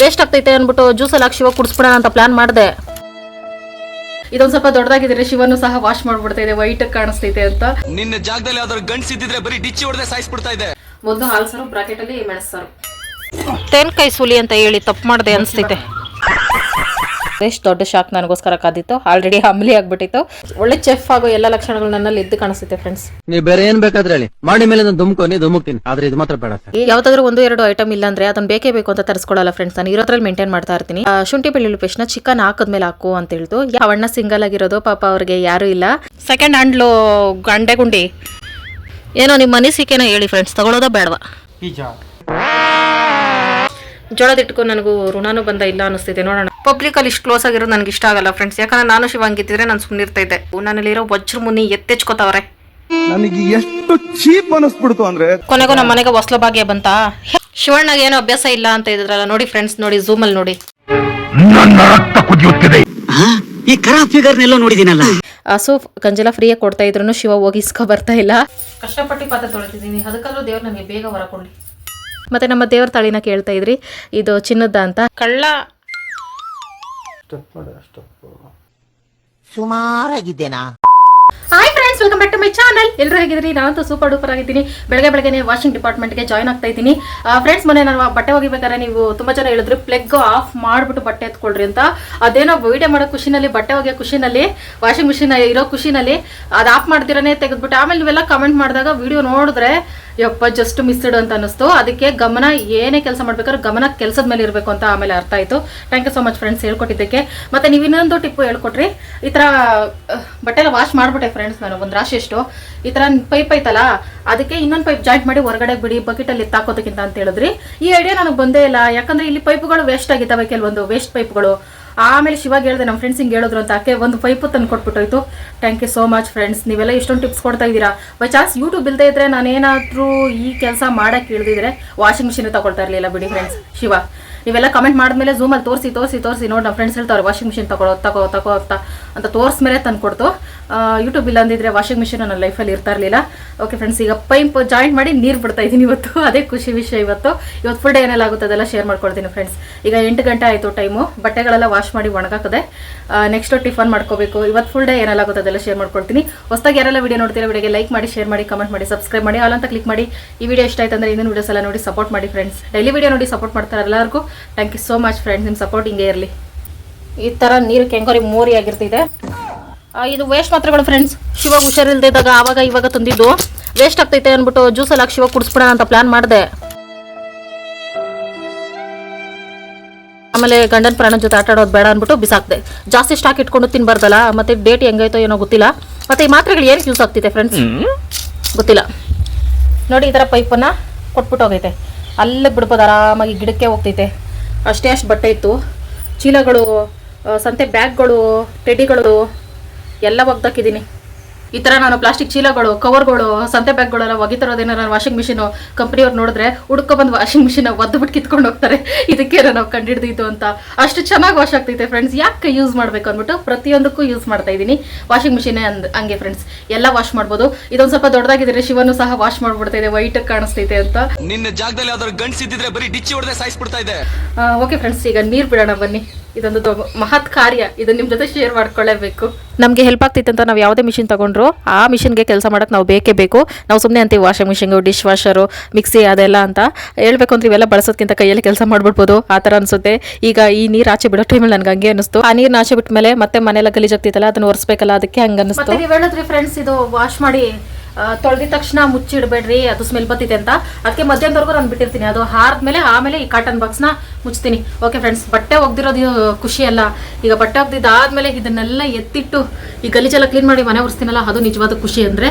Waste ಆಗ್ತೈತೆ ಅಂದ್ಬಿಟ್ಟು ಜ್ಯೂಸಲ್ಲಿ ಹಾಕಿ ಶಿವ ಕುಡಿಸ್ಬಿಡೋಣ ಅಂತ ಪ್ಲಾನ್ ಮಾಡಿದೆ. ಇದೊಂದ್ ಸ್ವಲ್ಪ ದೊಡ್ಡದಾಗಿದ್ರೆ ಶಿವನು ಸಹ ವಾಶ್ ಮಾಡ್ಬಿಡ್ತಾ ಇದೆ ವೈಟ್ ಕಾಣಿಸ್ತೈತೆ ಅಂತ. ನಿನ್ನ ಜಾಗದಲ್ಲಿ ಯಾವ್ದಾದ್ರು ಗಂಡ್ಸ್ ಇದ್ದಿದ್ರೆ ಬರೀ ಡಿಚ್ಚಿ ಹೊಡೆದೇ ಸಾಯಿಸ್ಬಿಡ್ತಾ ಇದೆ. ಮೊದಲು ಹಾಲು ಸಾರು ಬ್ರಾಕೆಟ್ ಅಲ್ಲಿ ಮೆಣಸು ಸಾರು. ತೆನ್ಕಾಯಿ ಸುಲಿ ಅಂತ ಹೇಳಿ ತಪ್ಪು ಮಾಡಿದೆ ಅನಿಸ್ತೈತೆ ಎಷ್ಟು ದೊಡ್ಡ ಶಾಕ್ ನನಗೋಸ್ಕರ ಕಾದಿತ್ತು. ಆಲ್ರೆಡಿ ಹಮ್ಲಿ ಆಗ್ಬಿಟ್ಟಿತ್ತು. ಒಳ್ಳೆ ಚೆಫ್ ಆಗೋ ಎಲ್ಲ ಲಕ್ಷಣಗಳು ನನ್ನಲ್ಲಿ ಇದ್ದು ಕಾಣಿಸುತ್ತೆ ಫ್ರೆಂಡ್ಸ್ ನೀವು ಬೇರೆ ಏನ್ ಬೇಕಾದ್ರೆ ಹೇಳಿ. ಮಾಡಿ ಮೇಲೆ ನಾನು ದುಮ್ಕೊ ನೀ ದುಮುಕ್ತೀನಿ ಆದ್ರೆ ಇದು ಮಾತ್ರ ಬೇಡ ಸರ್. ಯಾವ್ದಾದ್ರು ಒಂದು ಎರಡು ಐಟಮ್ ಇಲ್ಲ ಅಂದ್ರೆ ಅದನ್ನ ಬೇಕೇ ಬೇಕು ಅಂತ ತರಿಸ್ಕೊಳ್ಳಲ್ಲ ಫ್ರೆಂಡ್ಸ್ ನಾನು ಇರೋದ್ರಲ್ಲಿ ಮೇಂಟೈನ್ ಮಾಡ್ತಾ ಇರ್ತೀನಿ. ಆ, ಶುಂಠಿ ಬೆಳ್ಳುಳ್ಳಿ ಪೇಸ್ಟ್ನ ಚಿಕನ್ ಹಾಕದ್ಮೇಲೆ ಹಾಕು ಅಂತ ಹೇಳ್ತು ಯಾವ ಅಣ್ಣ ಸಿಂಗಲ್ ಆಗಿರೋದು ಪಾಪ ಅವ್ರಿಗೆ ಯಾರು ಇಲ್ಲ. ಸೆಕೆಂಡ್ ಹ್ಯಾಂಡ್ಲು ಗಂಡೆ ಗುಂಡಿ. ಏನೋ ನಿಮ್ಮ ಅನಿಸಿಕೆನ ಹೇಳಿ ಫ್ರೆಂಡ್ಸ್ ತಗೊಳೋದ ಬೇಡವಾ? ಜೋಳದ ಇಟ್ಕೊಂಡು ನನಗೂ ಋಣಾನು ಬಂದ ಇಲ್ಲ ಅನಿಸ್ತಿದೆ ನೋಡೋಣ. ಪಬ್ಲಿಕ್ ಅಲ್ಲಿ ಇಷ್ಟು ಕ್ಲೋಸ್ ಆಗಿರೋದು ನನಗೆ ಇಷ್ಟ ಆಗಲ್ಲ ಫ್ರೆಂಡ್ಸ್ ಯಾಕಂದ್ರೆ ನಾನು ಶಿವ ಹಂಗಿದ್ರೆ ನಾನು ಸುಮ್ಮನಿರ್ತಾ ಇದ್ದೆ. ನನ್ನಲ್ಲಿರೋ ವಜ್ರ ಮುನಿ ಎತ್ತೆಚ್ಕೋತಾವ್ರೆ. ನನಗೆ ಎಷ್ಟು ಚೀಪ್ ಅನಿಸ್ಬಿಡ್ತು ಅಂದ್ರೆ ಕೊನೆಗೂ ನಮ್ಮ ಮನೆಗೆ ಹೊಸಲ ಭಾಗ್ಯ ಬಂತ? ಶಿವಣ್ಣಗೆ ಏನೋ ಅಭ್ಯಾಸ ಇಲ್ಲ ಅಂತ ಇದ್ರಲ್ಲ ನೋಡಿ ಫ್ರೆಂಡ್ಸ್ ನೋಡಿ ಝೂಮ್ ಅಲ್ಲಿ ನೋಡಿ. ಆ, ಈ ಕರಾ ಫಿಗರ್ನೆಲ್ಲೋ ನೋಡಿದಿನಲ್ಲ. ಹಸು ಗಂಜಲ ಫ್ರೀಯಾಗಿ ಕೊಡ್ತಾ ಇದ್ರು ಶಿವ ಹೋಗಿಸ್ಕೊ ಬರ್ತಾ ಇಲ್ಲ. ಕಷ್ಟಪಟ್ಟು ಪಾತ್ರ ತೊಳಿತಿದ್ದೀನಿ. ಅದಕ್ಕಾದ್ರೂ ದೇವ್ರು ನನಗೆ ಬೇಗ ಹೊರ ಕೊಡ್ಲಿ ಮತ್ತೆ ನಮ್ಮ ದೇವ್ರ ತಾಳಿನ ಕೇಳ್ತಾ ಇದ್ರಿ. ಇದು ಚಿನ್ನದ ಅಂತ. ಕಳ್ಳ. ಸುಮಾರಾಗಿದ್ದೇನಾ hi friends welcome back to my channel ಎಲ್ಲರೂ ಹೇಗಿದ್ರಿ ನಾನಂತೂ ಸೂಪರ್ ಡೂಪರ್ ಆಗಿದ್ದೀನಿ. ಬೆಳಗ್ಗೆ ಬೆಳಗ್ಗೆ ವಾಷಿಂಗ್ ಡಿಪಾರ್ಟ್ಮೆಂಟ್ಗೆ ಜಾಯ್ನ್ ಆಗ್ತಾ ಇದ್ದೀನಿ. ಫ್ರೆಂಡ್ಸ್ ಮೊನ್ನೆ ನಾನು ಬಟ್ಟೆ ಒಗಿಬೇಕಾದ್ರೆ ನೀವು ತುಂಬಾ ಜನ ಹೇಳಿದ್ರು ಪ್ಲೆಗ್ ಆಫ್ ಮಾಡ್ಬಿಟ್ಟು ಬಟ್ಟೆ ಎತ್ಕೊಳ್ರಿ ಅಂತ. ಅದೇನೋ ವಿಡಿಯೋ ಮಾಡೋ ಖುಷಿನಲ್ಲಿ ಬಟ್ಟೆ ಒಗೆಯೋ ಖುಷಿನಲ್ಲಿ ವಾಷಿಂಗ್ ಮಿಷಿನ್ ಇರೋ ಖುಷಿನಲ್ಲಿ ಅದು ಆಫ್ ಮಾಡ್ತಿರನೇ ತೆಗೆದ್ಬಿಟ್ಟು ಆಮೇಲೆ ನೀವೆಲ್ಲ ಕಮೆಂಟ್ ಮಾಡಿದಾಗ ವಿಡಿಯೋ ನೋಡಿದ್ರೆ ಯಪ್ಪ ಜಸ್ಟ್ ಮಿಸ್ಡ್ ಅಂತ ಅನಿಸ್ತು ಅದಕ್ಕೆ ಗಮನ ಏನೇ ಕೆಲಸ ಮಾಡ್ಬೇಕಾದ್ರೆ ಗಮನ ಕೆಲಸದ ಮೇಲೆ ಇರಬೇಕು ಅಂತ ಆಮೇಲೆ ಅರ್ಥ ಆಯ್ತು. Thank you so much friends ಹೇಳ್ಕೊಟ್ಟಿದ್ದಕ್ಕೆ. ಮತ್ತೆ ನೀವು ಇನ್ನೊಂದು ಟಿಪ್ಪು ಹೇಳ್ಕೊಟ್ರಿ. ಈ ಥರ ಬಟ್ಟೆ ಎಲ್ಲ ವಾಶ್ ಮಾಡ್ಬಿಟ್ಟೆ ಫ್ರೆಂಡ್ಸ್ ನಾನು, ಒಂದು ರಾಶಿ ಎಷ್ಟು ಈ ಥರ ಪೈಪ್ ಐತಲ್ಲ, ಅದಕ್ಕೆ ಇನ್ನೊಂದು ಪೈಪ್ ಜಾಯಿಂಟ್ ಮಾಡಿ ಹೊರಗಡೆ ಬಿಡಿ ಬಕೆಟಲ್ಲಿ ಎತ್ತಾಕೋದಕ್ಕಿಂತ ಅಂತ ಹೇಳಿದ್ರಿ. ಈ ಐಡಿಯಾ ನನಗೆ ಬಂದೇ ಇಲ್ಲ. ಯಾಕಂದ್ರೆ ಇಲ್ಲಿ ಪೈಪ್ಗಳು ವೇಸ್ಟ್ ಆಗಿದ್ದಾವೆ, ಕೆಲವೊಂದು ವೇಸ್ಟ್ ಪೈಪ್ಗಳು ಆಮೇಲೆ ಶಿವಾಗ ಹೇಳಿದೆ ನಮ್ಮ ಫ್ರೆಂಡ್ಸ್ ಹಿಂಗೆ ಹೇಳಿದ್ರು ಅಂತ ಆಕೆ ಒಂದು ಪೈಪು ತಂದು ಕೊಟ್ಬಿಟ್ಟೋಯ್ತು thank you so much friends ನೀವೆಲ್ಲ ಇಷ್ಟೊಂದು ಟಿಪ್ಸ್ ಕೊಡ್ತಾ ಇದ್ದೀರಾ? ಬೈ ಚಾನ್ಸ್ ಯೂಟ್ಯೂಬ್ ಇಲ್ಲದೆ ಇದ್ರೆ ನಾನೇನಾದರೂ ಈ ಕೆಲಸ ಮಾಡಕ್ಕೆ ಇಳಿದಿದ್ರೆ ವಾಷಿಂಗ್ ಮಿಷಿನ್ ತಗೊಳ್ತಾ ಇರಲಿಲ್ಲ ಬಿಡಿ ಫ್ರೆಂಡ್ಸ್ ಶಿವ ನೀವೆಲ್ಲ ಕಮೆಂಟ್ ಮಾಡಿದ್ಮೇಲೆ ಝೂಮಲ್ಲಿ ತೋರಿಸಿ ತೋರಿಸಿ ತೋರಿಸಿ ನೋಡಿ ನಮ್ಮ ಫ್ರೆಂಡ್ಸ್ ಹೇಳ್ತಾರೆ ವಾಷಿಂಗ್ ಮಿಷಿನ್ ತಗೊಳ್ಳೋ ತಗೋ ತಗೋ ಅಂತ ಅಂತ ತೋರಿಸ್ಮೇಲೆ ತಂದು ಕೊಡ್ತು ಯೂಟ್ಯೂಬ್ ಇಲ್ಲ ಅಂದಿದ್ರೆ ವಾಷಿಂಗ್ ಮಿಷಿನ್ ನನ್ನ ಲೈಫಲ್ಲಿ ಇರ್ತಾ ಇರಲಿಲ್ಲ. ಓಕೆ ಫ್ರೆಂಡ್ಸ್ ಈಗ ಪೈಪ್ ಜಾಯಿಂಟ್ ಮಾಡಿ ನೀರು ಬಿಡ್ತಾ ಇದ್ದೀನಿ ಇವತ್ತು. ಅದೇ ಖುಷಿ ವಿಷಯ ಇವತ್ತು. ಇವತ್ತು ಫುಲ್ ಡೇ ಏನೆಲ್ಲ ಆಗುತ್ತೆ ಅದೆಲ್ಲ ಶೇರ್ ಮಾಡ್ಕೊಳ್ತೀನಿ ಫ್ರೆಂಡ್ಸ್ ಈಗ ಎಂಟು ಗಂಟೆ ಆಯಿತು ಟೈಮು ಬಟ್ಟೆಗಳೆಲ್ಲ ವಾಶ್ ಮಾಡಿ ಒಣಗಾಕದೆ. ನೆಕ್ಸ್ಟ್ ಟಿಫನ್ ಮಾಡ್ಕೋಬೇಕು. ಇವತ್ತು ಫುಲ್ ಡೇ ಏನೆಲ್ಲ ಆಗುತ್ತೆ ಅದೆಲ್ಲ ಶೇರ್ ಮಾಡ್ಕೊಳ್ತೀನಿ. ಹೊಸದಾಗಿ ಯಾರೆಲ್ಲ ವಿಡಿಯೋ ನೋಡ್ತೀರಾ ವಿಡಿಯೋಗೆ ಲೈಕ್ ಮಾಡಿ ಶೇರ್ ಮಾಡಿ ಕಮೆಂಟ್ ಮಾಡಿ ಸಬ್ಸ್ಕ್ರೈಬ್ ಮಾಡಿ ಆಲ್ ಅಂತ ಕ್ಲಿಕ್ ಮಾಡಿ. ಈ ವಿಡಿಯೋ ಇಷ್ಟ ಆಯ್ತು ಅಂದರೆ ಇನ್ನೊಂದು ವೀಡಿಯೋಸ್ ಎಲ್ಲ ನೋಡಿ ಸಪೋರ್ಟ್ ಮಾಡಿ ಫ್ರೆಂಡ್ಸ್ ಡೈಲಿ ವಿಡಿಯೋ ನೋಡಿ ಸಪೋರ್ಟ್ ಮಾಡ್ತಾರೆ ಎಲ್ಲರಿಗೂ. Thank you so much friends ನಿಮ್ಮ ಸಪೋರ್ಟ್ ಹಿಂಗೆ ಇರಲಿ. ಈ ಥರ ನೀರು ಕೆಂಗೋರಿ ಮೋರಿ ಆಗಿರ್ತಿದೆ. ಇದು ವೇಸ್ಟ್ ಮಾತ್ರೆಗಳು ಫ್ರೆಂಡ್ಸ್ ಶಿವಾಗ ಹುಷಾರಿಲ್ದಿದ್ದಾಗ ಆವಾಗ ಇವಾಗ ತಂದಿದ್ದು. ವೇಸ್ಟ್ ಆಗ್ತೈತೆ ಅಂದ್ಬಿಟ್ಟು ಜ್ಯೂಸಲ್ಲಿ ಹಾಕಿ ಶಿವ ಕುಡಿಸ್ಬಿಡೋಣ ಅಂತ ಪ್ಲಾನ್ ಮಾಡಿದೆ. ಆಮೇಲೆ ಗಂಡನ ಪ್ರಾಣ ಜೊತೆ ಆಟ ಆಡೋದು ಬೇಡ ಅಂದ್ಬಿಟ್ಟು ಬಿಸಾಕ್ದೆ. ಜಾಸ್ತಿ ಸ್ಟಾಕ್ ಇಟ್ಕೊಂಡು ತಿನ್ಬಾರ್ದಲ್ಲ, ಮತ್ತೆ ಡೇಟ್ ಹೆಂಗೈತೋ ಏನೋ ಗೊತ್ತಿಲ್ಲ. ಮತ್ತೆ ಈ ಮಾತ್ರೆಗಳು ಏನಕ್ಕೆ ಯೂಸ್ ಆಗ್ತಿದೆ ಫ್ರೆಂಡ್ಸ್ ಗೊತ್ತಿಲ್ಲ. ನೋಡಿ ಈ ಥರ ಪೈಪನ್ನು ಕೊಟ್ಬಿಟ್ಟು ಹೋಗೈತೆ. ಅಲ್ಲಿಗೆ ಬಿಡ್ಬೋದು, ಆರಾಮಾಗಿ ಗಿಡಕ್ಕೆ ಹೋಗ್ತೈತೆ. ಅಷ್ಟೇ ಅಷ್ಟು ಬಟ್ಟೆ ಇತ್ತು. ಚೀಲಗಳು ಸಂತೆ ಬ್ಯಾಗ್ಗಳು ಟೆಡಿಗಳು ಎಲ್ಲ ಒಗ್ದಾಕಿದ್ದೀನಿ. ಈ ಥರ ನಾನು ಪ್ಲಾಸ್ಟಿಕ್ ಚೀಲಗಳು ಕವರ್ಗಳು ಸಂತೆ ಬ್ಯಾಗ್ಗಳೆಲ್ಲ ನಾನು ವಾಷಿಂಗ್ ಮಿಷಿನು ಕಂಪ್ನಿಯವ್ರು ನೋಡಿದ್ರೆ ಹುಡ್ಕೊ ಬಂದು ವಾಷಿಂಗ್ ಮಿಷಿನ್ ಒದ್ದುಬಿಟ್ಟು ಕಿತ್ಕೊಂಡು ಹೋಗ್ತಾರೆ. ಇದಕ್ಕೆ ನಾವು ಕಂಡಿಡ್ದಿದ್ದು ಅಂತ. ಅಷ್ಟು ಚೆನ್ನಾಗಿ ವಾಶ್ ಆಗ್ತೈತೆ ಫ್ರೆಂಡ್ಸ್ ಯಾಕೆ ಯೂಸ್ ಮಾಡಬೇಕು ಅಂದ್ಬಿಟ್ಟು ಪ್ರತಿಯೊಂದಕ್ಕೂ ಯೂಸ್ ಮಾಡ್ತಾ ಇದ್ದೀನಿ ವಾಷಿಂಗ್ ಮಿಷಿನ್ ಅಂದ್ ಹಂಗೆ ಫ್ರೆಂಡ್ಸ್ ಎಲ್ಲ ವಾಶ್ ಮಾಡ್ಬೋದು. ಇದೊಂದು ಸ್ವಲ್ಪ ದೊಡ್ಡದಾಗಿದ್ರೆ ಶಿವನು ಸಹ ವಾಶ್ ಮಾಡ್ಬಿಡ್ತಾ ಇದೆ ವೈಟ್ ಕಾಣಿಸ್ತೈತೆ ಅಂತ. ನಿನ್ನ ಜಾಗದಲ್ಲಿ ಯಾವ್ದಾದ್ರು ಗಂಡ್ಸ್ ಇದ್ದಿದ್ರೆ ಬರೀ ಡಿಚ್ಚಿ ಹೊಡೆದೇ ಸಾಯಿಸ್ಬಿಡ್ತಾ ಇದೆ. ಓಕೆ ಫ್ರೆಂಡ್ಸ್ ಈಗ ನೀರು ಬಿಡೋಣ ಬನ್ನಿ. ಇದೊಂದು ಮಹತ್ ಕಾರ್ಯ. ಇದು ನಿಮ್ಮ ಜೊತೆ ಶೇರ್ ಮಾಡ್ಕೊಳ್ಳೇಬೇಕು. ನಮಗೆ ಹೆಲ್ಪ್ ಆಗ್ತಿತ್ತು ಅಂತ ನಾವು ಯಾವುದೇ ಮಿಷಿನ್ ತಗೊಂಡ್ರು ಆ ಮಿಷಿನ್ಗೆ ಕೆಲಸ ಮಾಡಕ್ಕೆ ನಾವು ಬೇಕೇ ಬೇಕು. ನಾವು ಸುಮ್ಮನೆ ಅಂತೀವಿ washing machine dish washer mixie ಅದೆಲ್ಲ ಅಂತ. ಹೇಳ್ಬೇಕು ಅಂದ್ರೆ ಇವೆಲ್ಲ ಬಳಸೋದ್ಕಿಂತ ಕೈಯಲ್ಲಿ ಕೆಲಸ ಮಾಡ್ಬಿಡ್ಬೋದು. ಆ ಥರ ಅನ್ಸುತ್ತೆ. ಈಗ ಈ ನೀರು ಆಚೆ ಬಿಡೋ ಟೈಮಲ್ಲಿ ನನಗೆ ಹಂಗೆ ಅನಿಸ್ತು. ಆ ನೀರು ಆಚೆ ಬಿಟ್ಟ ಮೇಲೆ ಮತ್ತೆ ಗಲೀಜು ಗಲೀಜಾಗ್ತಿತ್ತಲ್ಲ ಅದನ್ನ ಒರೆಸ್ಬೇಕಲ್ಲ ಅದಕ್ಕೆ ಹಂಗೆ ಅನಿಸ್ತು ಹೇಳಿದ್ರಿ ಫ್ರೆಂಡ್ಸ್ ಇದು ವಾಶ್ ಮಾಡಿ ತೊಳೆದ ತಕ್ಷಣ ಮುಚ್ಚಿಡಬೇಡ್ರಿ, ಅದು ಸ್ಮೆಲ್ ಬತ್ತಿದೆ ಅಂತ. ಅದಕ್ಕೆ ಮಧ್ಯಾಹ್ನದವರೆಗೂ ನಾನು ಬಿಟ್ಟಿರ್ತೀನಿ. ಅದು ಹಾರ್ದ್ಮೇಲೆ ಆಮೇಲೆ ಈ ಕಾಟನ್ ಬಾಕ್ಸ್ನ ಮುಚ್ತೀನಿ. ಓಕೆ ಫ್ರೆಂಡ್ಸ್ ಬಟ್ಟೆ ಒಗ್ದಿರೋದು ಖುಷಿ ಅಲ್ಲ. ಈಗ ಬಟ್ಟೆ ಒಗ್ದಿದ್ದಾದ್ಮೇಲೆ ಇದನ್ನೆಲ್ಲ ಎತ್ತಿಟ್ಟು ಈ ಗಲೀಜೆಲ್ಲ ಕ್ಲೀನ್ ಮಾಡಿ ಮನೆ ಒರೆಸ್ತೀನಲ್ಲ, ಅದು ನಿಜವಾದ ಖುಷಿ ಅಂದರೆ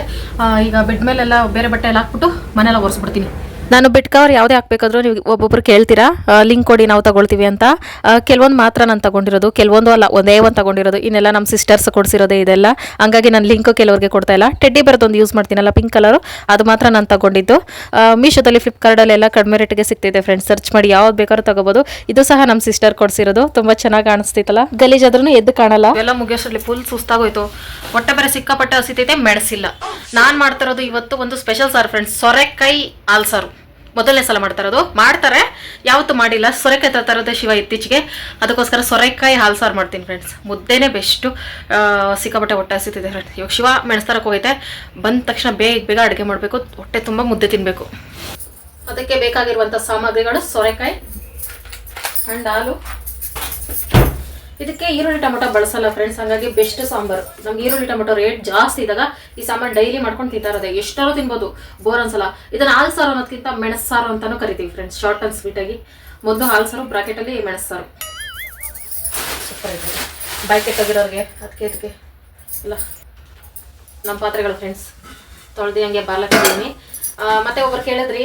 ಈಗ ಬೆಡ್ ಮೇಲೆಲ್ಲ ಬೇರೆ ಬಟ್ಟೆ ಎಲ್ಲ ಹಾಕ್ಬಿಟ್ಟು ಮನೆಯೆಲ್ಲ ಒರೆಸ್ಬಿಡ್ತೀನಿ. ನಾನು ಬಿಟ್ ಕವರ್ ಯಾವುದೇ ಹಾಕ್ಬೇಕಾದ್ರು ನೀವು ಒಬ್ಬೊಬ್ರು ಕೇಳ್ತೀರಾ? ಲಿಂಕ್ ಕೊಡಿ, ನಾವು ತಗೊಳ್ತೀವಿ ಅಂತ. ಕೆಲವೊಂದು ಮಾತ್ರ ನಾನು ತಗೊಂಡಿರೋದು. ಕೆಲವೊಂದು ಅಲ್ಲ, ಒಂದೇ ಒಂದು ತಗೊಂಡಿರೋದು. ಇನ್ನೆಲ್ಲ ನಮ್ಮ ಸಿಸ್ಟರ್ಸ್ ಕೊಡಿಸಿರೋದೇ ಇದೆಲ್ಲ. ಹಂಗಾಗಿ ನಾನು ಲಿಂಕ್ ಕೆಲವರಿಗೆ ಕೊಡ್ತಾ ಇಲ್ಲ. ಟೆಡ್ಡಿ ಬರೋದೊಂದು ಯೂಸ್ ಮಾಡ್ತೀನಲ್ಲ ಪಿಂಕ್ ಕಲರು ಅದು ಮಾತ್ರ ನಾನು ತಗೊಂಡಿದ್ದು. ಮೀಶೋದಲ್ಲಿ ಫ್ಲಿಪ್ಕಾರ್ಟಲ್ಲೆಲ್ಲ ಕಡಿಮೆ ರೇಟ್ಗೆ ಸಿಗ್ತಿದೆ ಫ್ರೆಂಡ್ಸ್ ಸರ್ಚ್ ಮಾಡಿ ಯಾವ್ದು ಬೇಕಾದ್ರೂ ತಗೋಬೋದು. ಇದು ಸಹ ನಮ್ಮ ಸಿಸ್ಟರ್ ಕೊಡಿಸಿರೋದು. ತುಂಬ ಚೆನ್ನಾಗಿ ಕಾಣಿಸ್ತಿತ್ತಲ್ಲ? ಗಲೀಜಾದ್ರೂ ಎದ್ದು ಕಾಣಲ್ಲ. ಎಲ್ಲ ಮುಗಿಯೋಷ್ಟರಲ್ಲಿ ಫುಲ್ ಸುಸ್ತಾಗೋಯ್ತು. ಹೊಟ್ಟೆ ಬೇರೆ ಸಿಕ್ಕಾಪಟ್ಟೆ ಹಸಿತೈತೆ, ಮೆಣಸಿಲ್ಲ. ನಾನು ಮಾಡ್ತಿರೋದು ಇವತ್ತು ಒಂದು ಸ್ಪೆಷಲ್ ಸಾರು ಫ್ರೆಂಡ್ಸ್ ಸೊರೆಕಾಯಿ ಆಲ್ಸಾರು ಸಾರು ಮೊದಲನೇ ಸಲ ಮಾಡ್ತಾ ಇರೋದು. ಮಾಡ್ತಾರೆ. ಯಾವತ್ತು ಮಾಡಿಲ್ಲ. ಸೊರೆಕಾಯಿ ತರೋದೇ ಶಿವ ಇತ್ತೀಚೆಗೆ. ಅದಕ್ಕೋಸ್ಕರ ಸೊರೆಕಾಯಿ ಹಾಲು ಸಾರು ಮಾಡ್ತೀನಿ ಫ್ರೆಂಡ್ಸ್ ಮುದ್ದೆನೇ ಬೆಸ್ಟು ಸಿಕ್ಕಾಪಟ್ಟೆ ಹೊಟ್ಟೆ ಹಸಿತಿದೆ ಫ್ರೆಂಡ್ಸ್ ಇವಾಗ ಶಿವ ಮೆಣಸಾರಕ್ಕೆ ಹೋಗೈತೆ. ಬಂದ ತಕ್ಷಣ ಬೇಗ ಬೇಗ ಅಡುಗೆ ಮಾಡಬೇಕು. ಹೊಟ್ಟೆ ತುಂಬ ಮುದ್ದೆ ತಿನ್ನಬೇಕು ಅದಕ್ಕೆ ಬೇಕಾಗಿರುವಂಥ ಸಾಮಗ್ರಿಗಳು ಸೊರೆಕಾಯಿ ಅಂಡ್ ಹಾಲು. ಇದಕ್ಕೆ ಈರುಳ್ಳಿ ಟೊಮೊಟೊ ಬಳಸಲ್ಲ ಫ್ರೆಂಡ್ಸ್ ಹಂಗಾಗಿ ಬೆಸ್ಟ್ ಸಾಂಬಾರು. ನಮ್ಗೆ ಈರುಳ್ಳಿ ಟೊಮೊಟೊ ರೇಟ್ ಜಾಸ್ತಿ ಇದ್ದಾಗ ಈ ಸಾಂಬಾರು ಡೈಲಿ ಮಾಡ್ಕೊಂಡು ತಿಂತಾ ಇರೋದೆ ಎಷ್ಟಾರು ತಿನ್ಬೋದು. ಬೋರ್ ಅನ್ಸಲ್ಲ. ಇದನ್ನ ಹಾಲು ಸಾರು ಅನ್ನೋದಕ್ಕಿಂತ ಮೆಣಸು ಸಾರು ಅಂತಾನೂ ಕರಿತೀವಿ ಫ್ರೆಂಡ್ಸ್ ಶಾರ್ಟ್ ಅಂಡ್ ಸ್ವೀಟ್ ಆಗಿ. ಮೊದಲು ಹಾಲು ಸಾರು ಬ್ರಾಕೆಟಲ್ಲಿ ಮೆಣಸು ಸಾರು. ಸೂಪರ್ ಇದೆ ಬಾಯ್ಕೆ ತೆಗಿರೋರಿಗೆ ಅದಕ್ಕೆ ಅದಕ್ಕೆ ಇಲ್ಲ ನಮ್ಮ ಪಾತ್ರೆಗಳು ಫ್ರೆಂಡ್ಸ್ ತೊಳೆದು ಹಂಗೆ ಬಾರ್ಲಕ್ಕಿದ್ದೀನಿ ಮತ್ತೆ ಒಬ್ರು ಕೇಳಿದ್ರಿ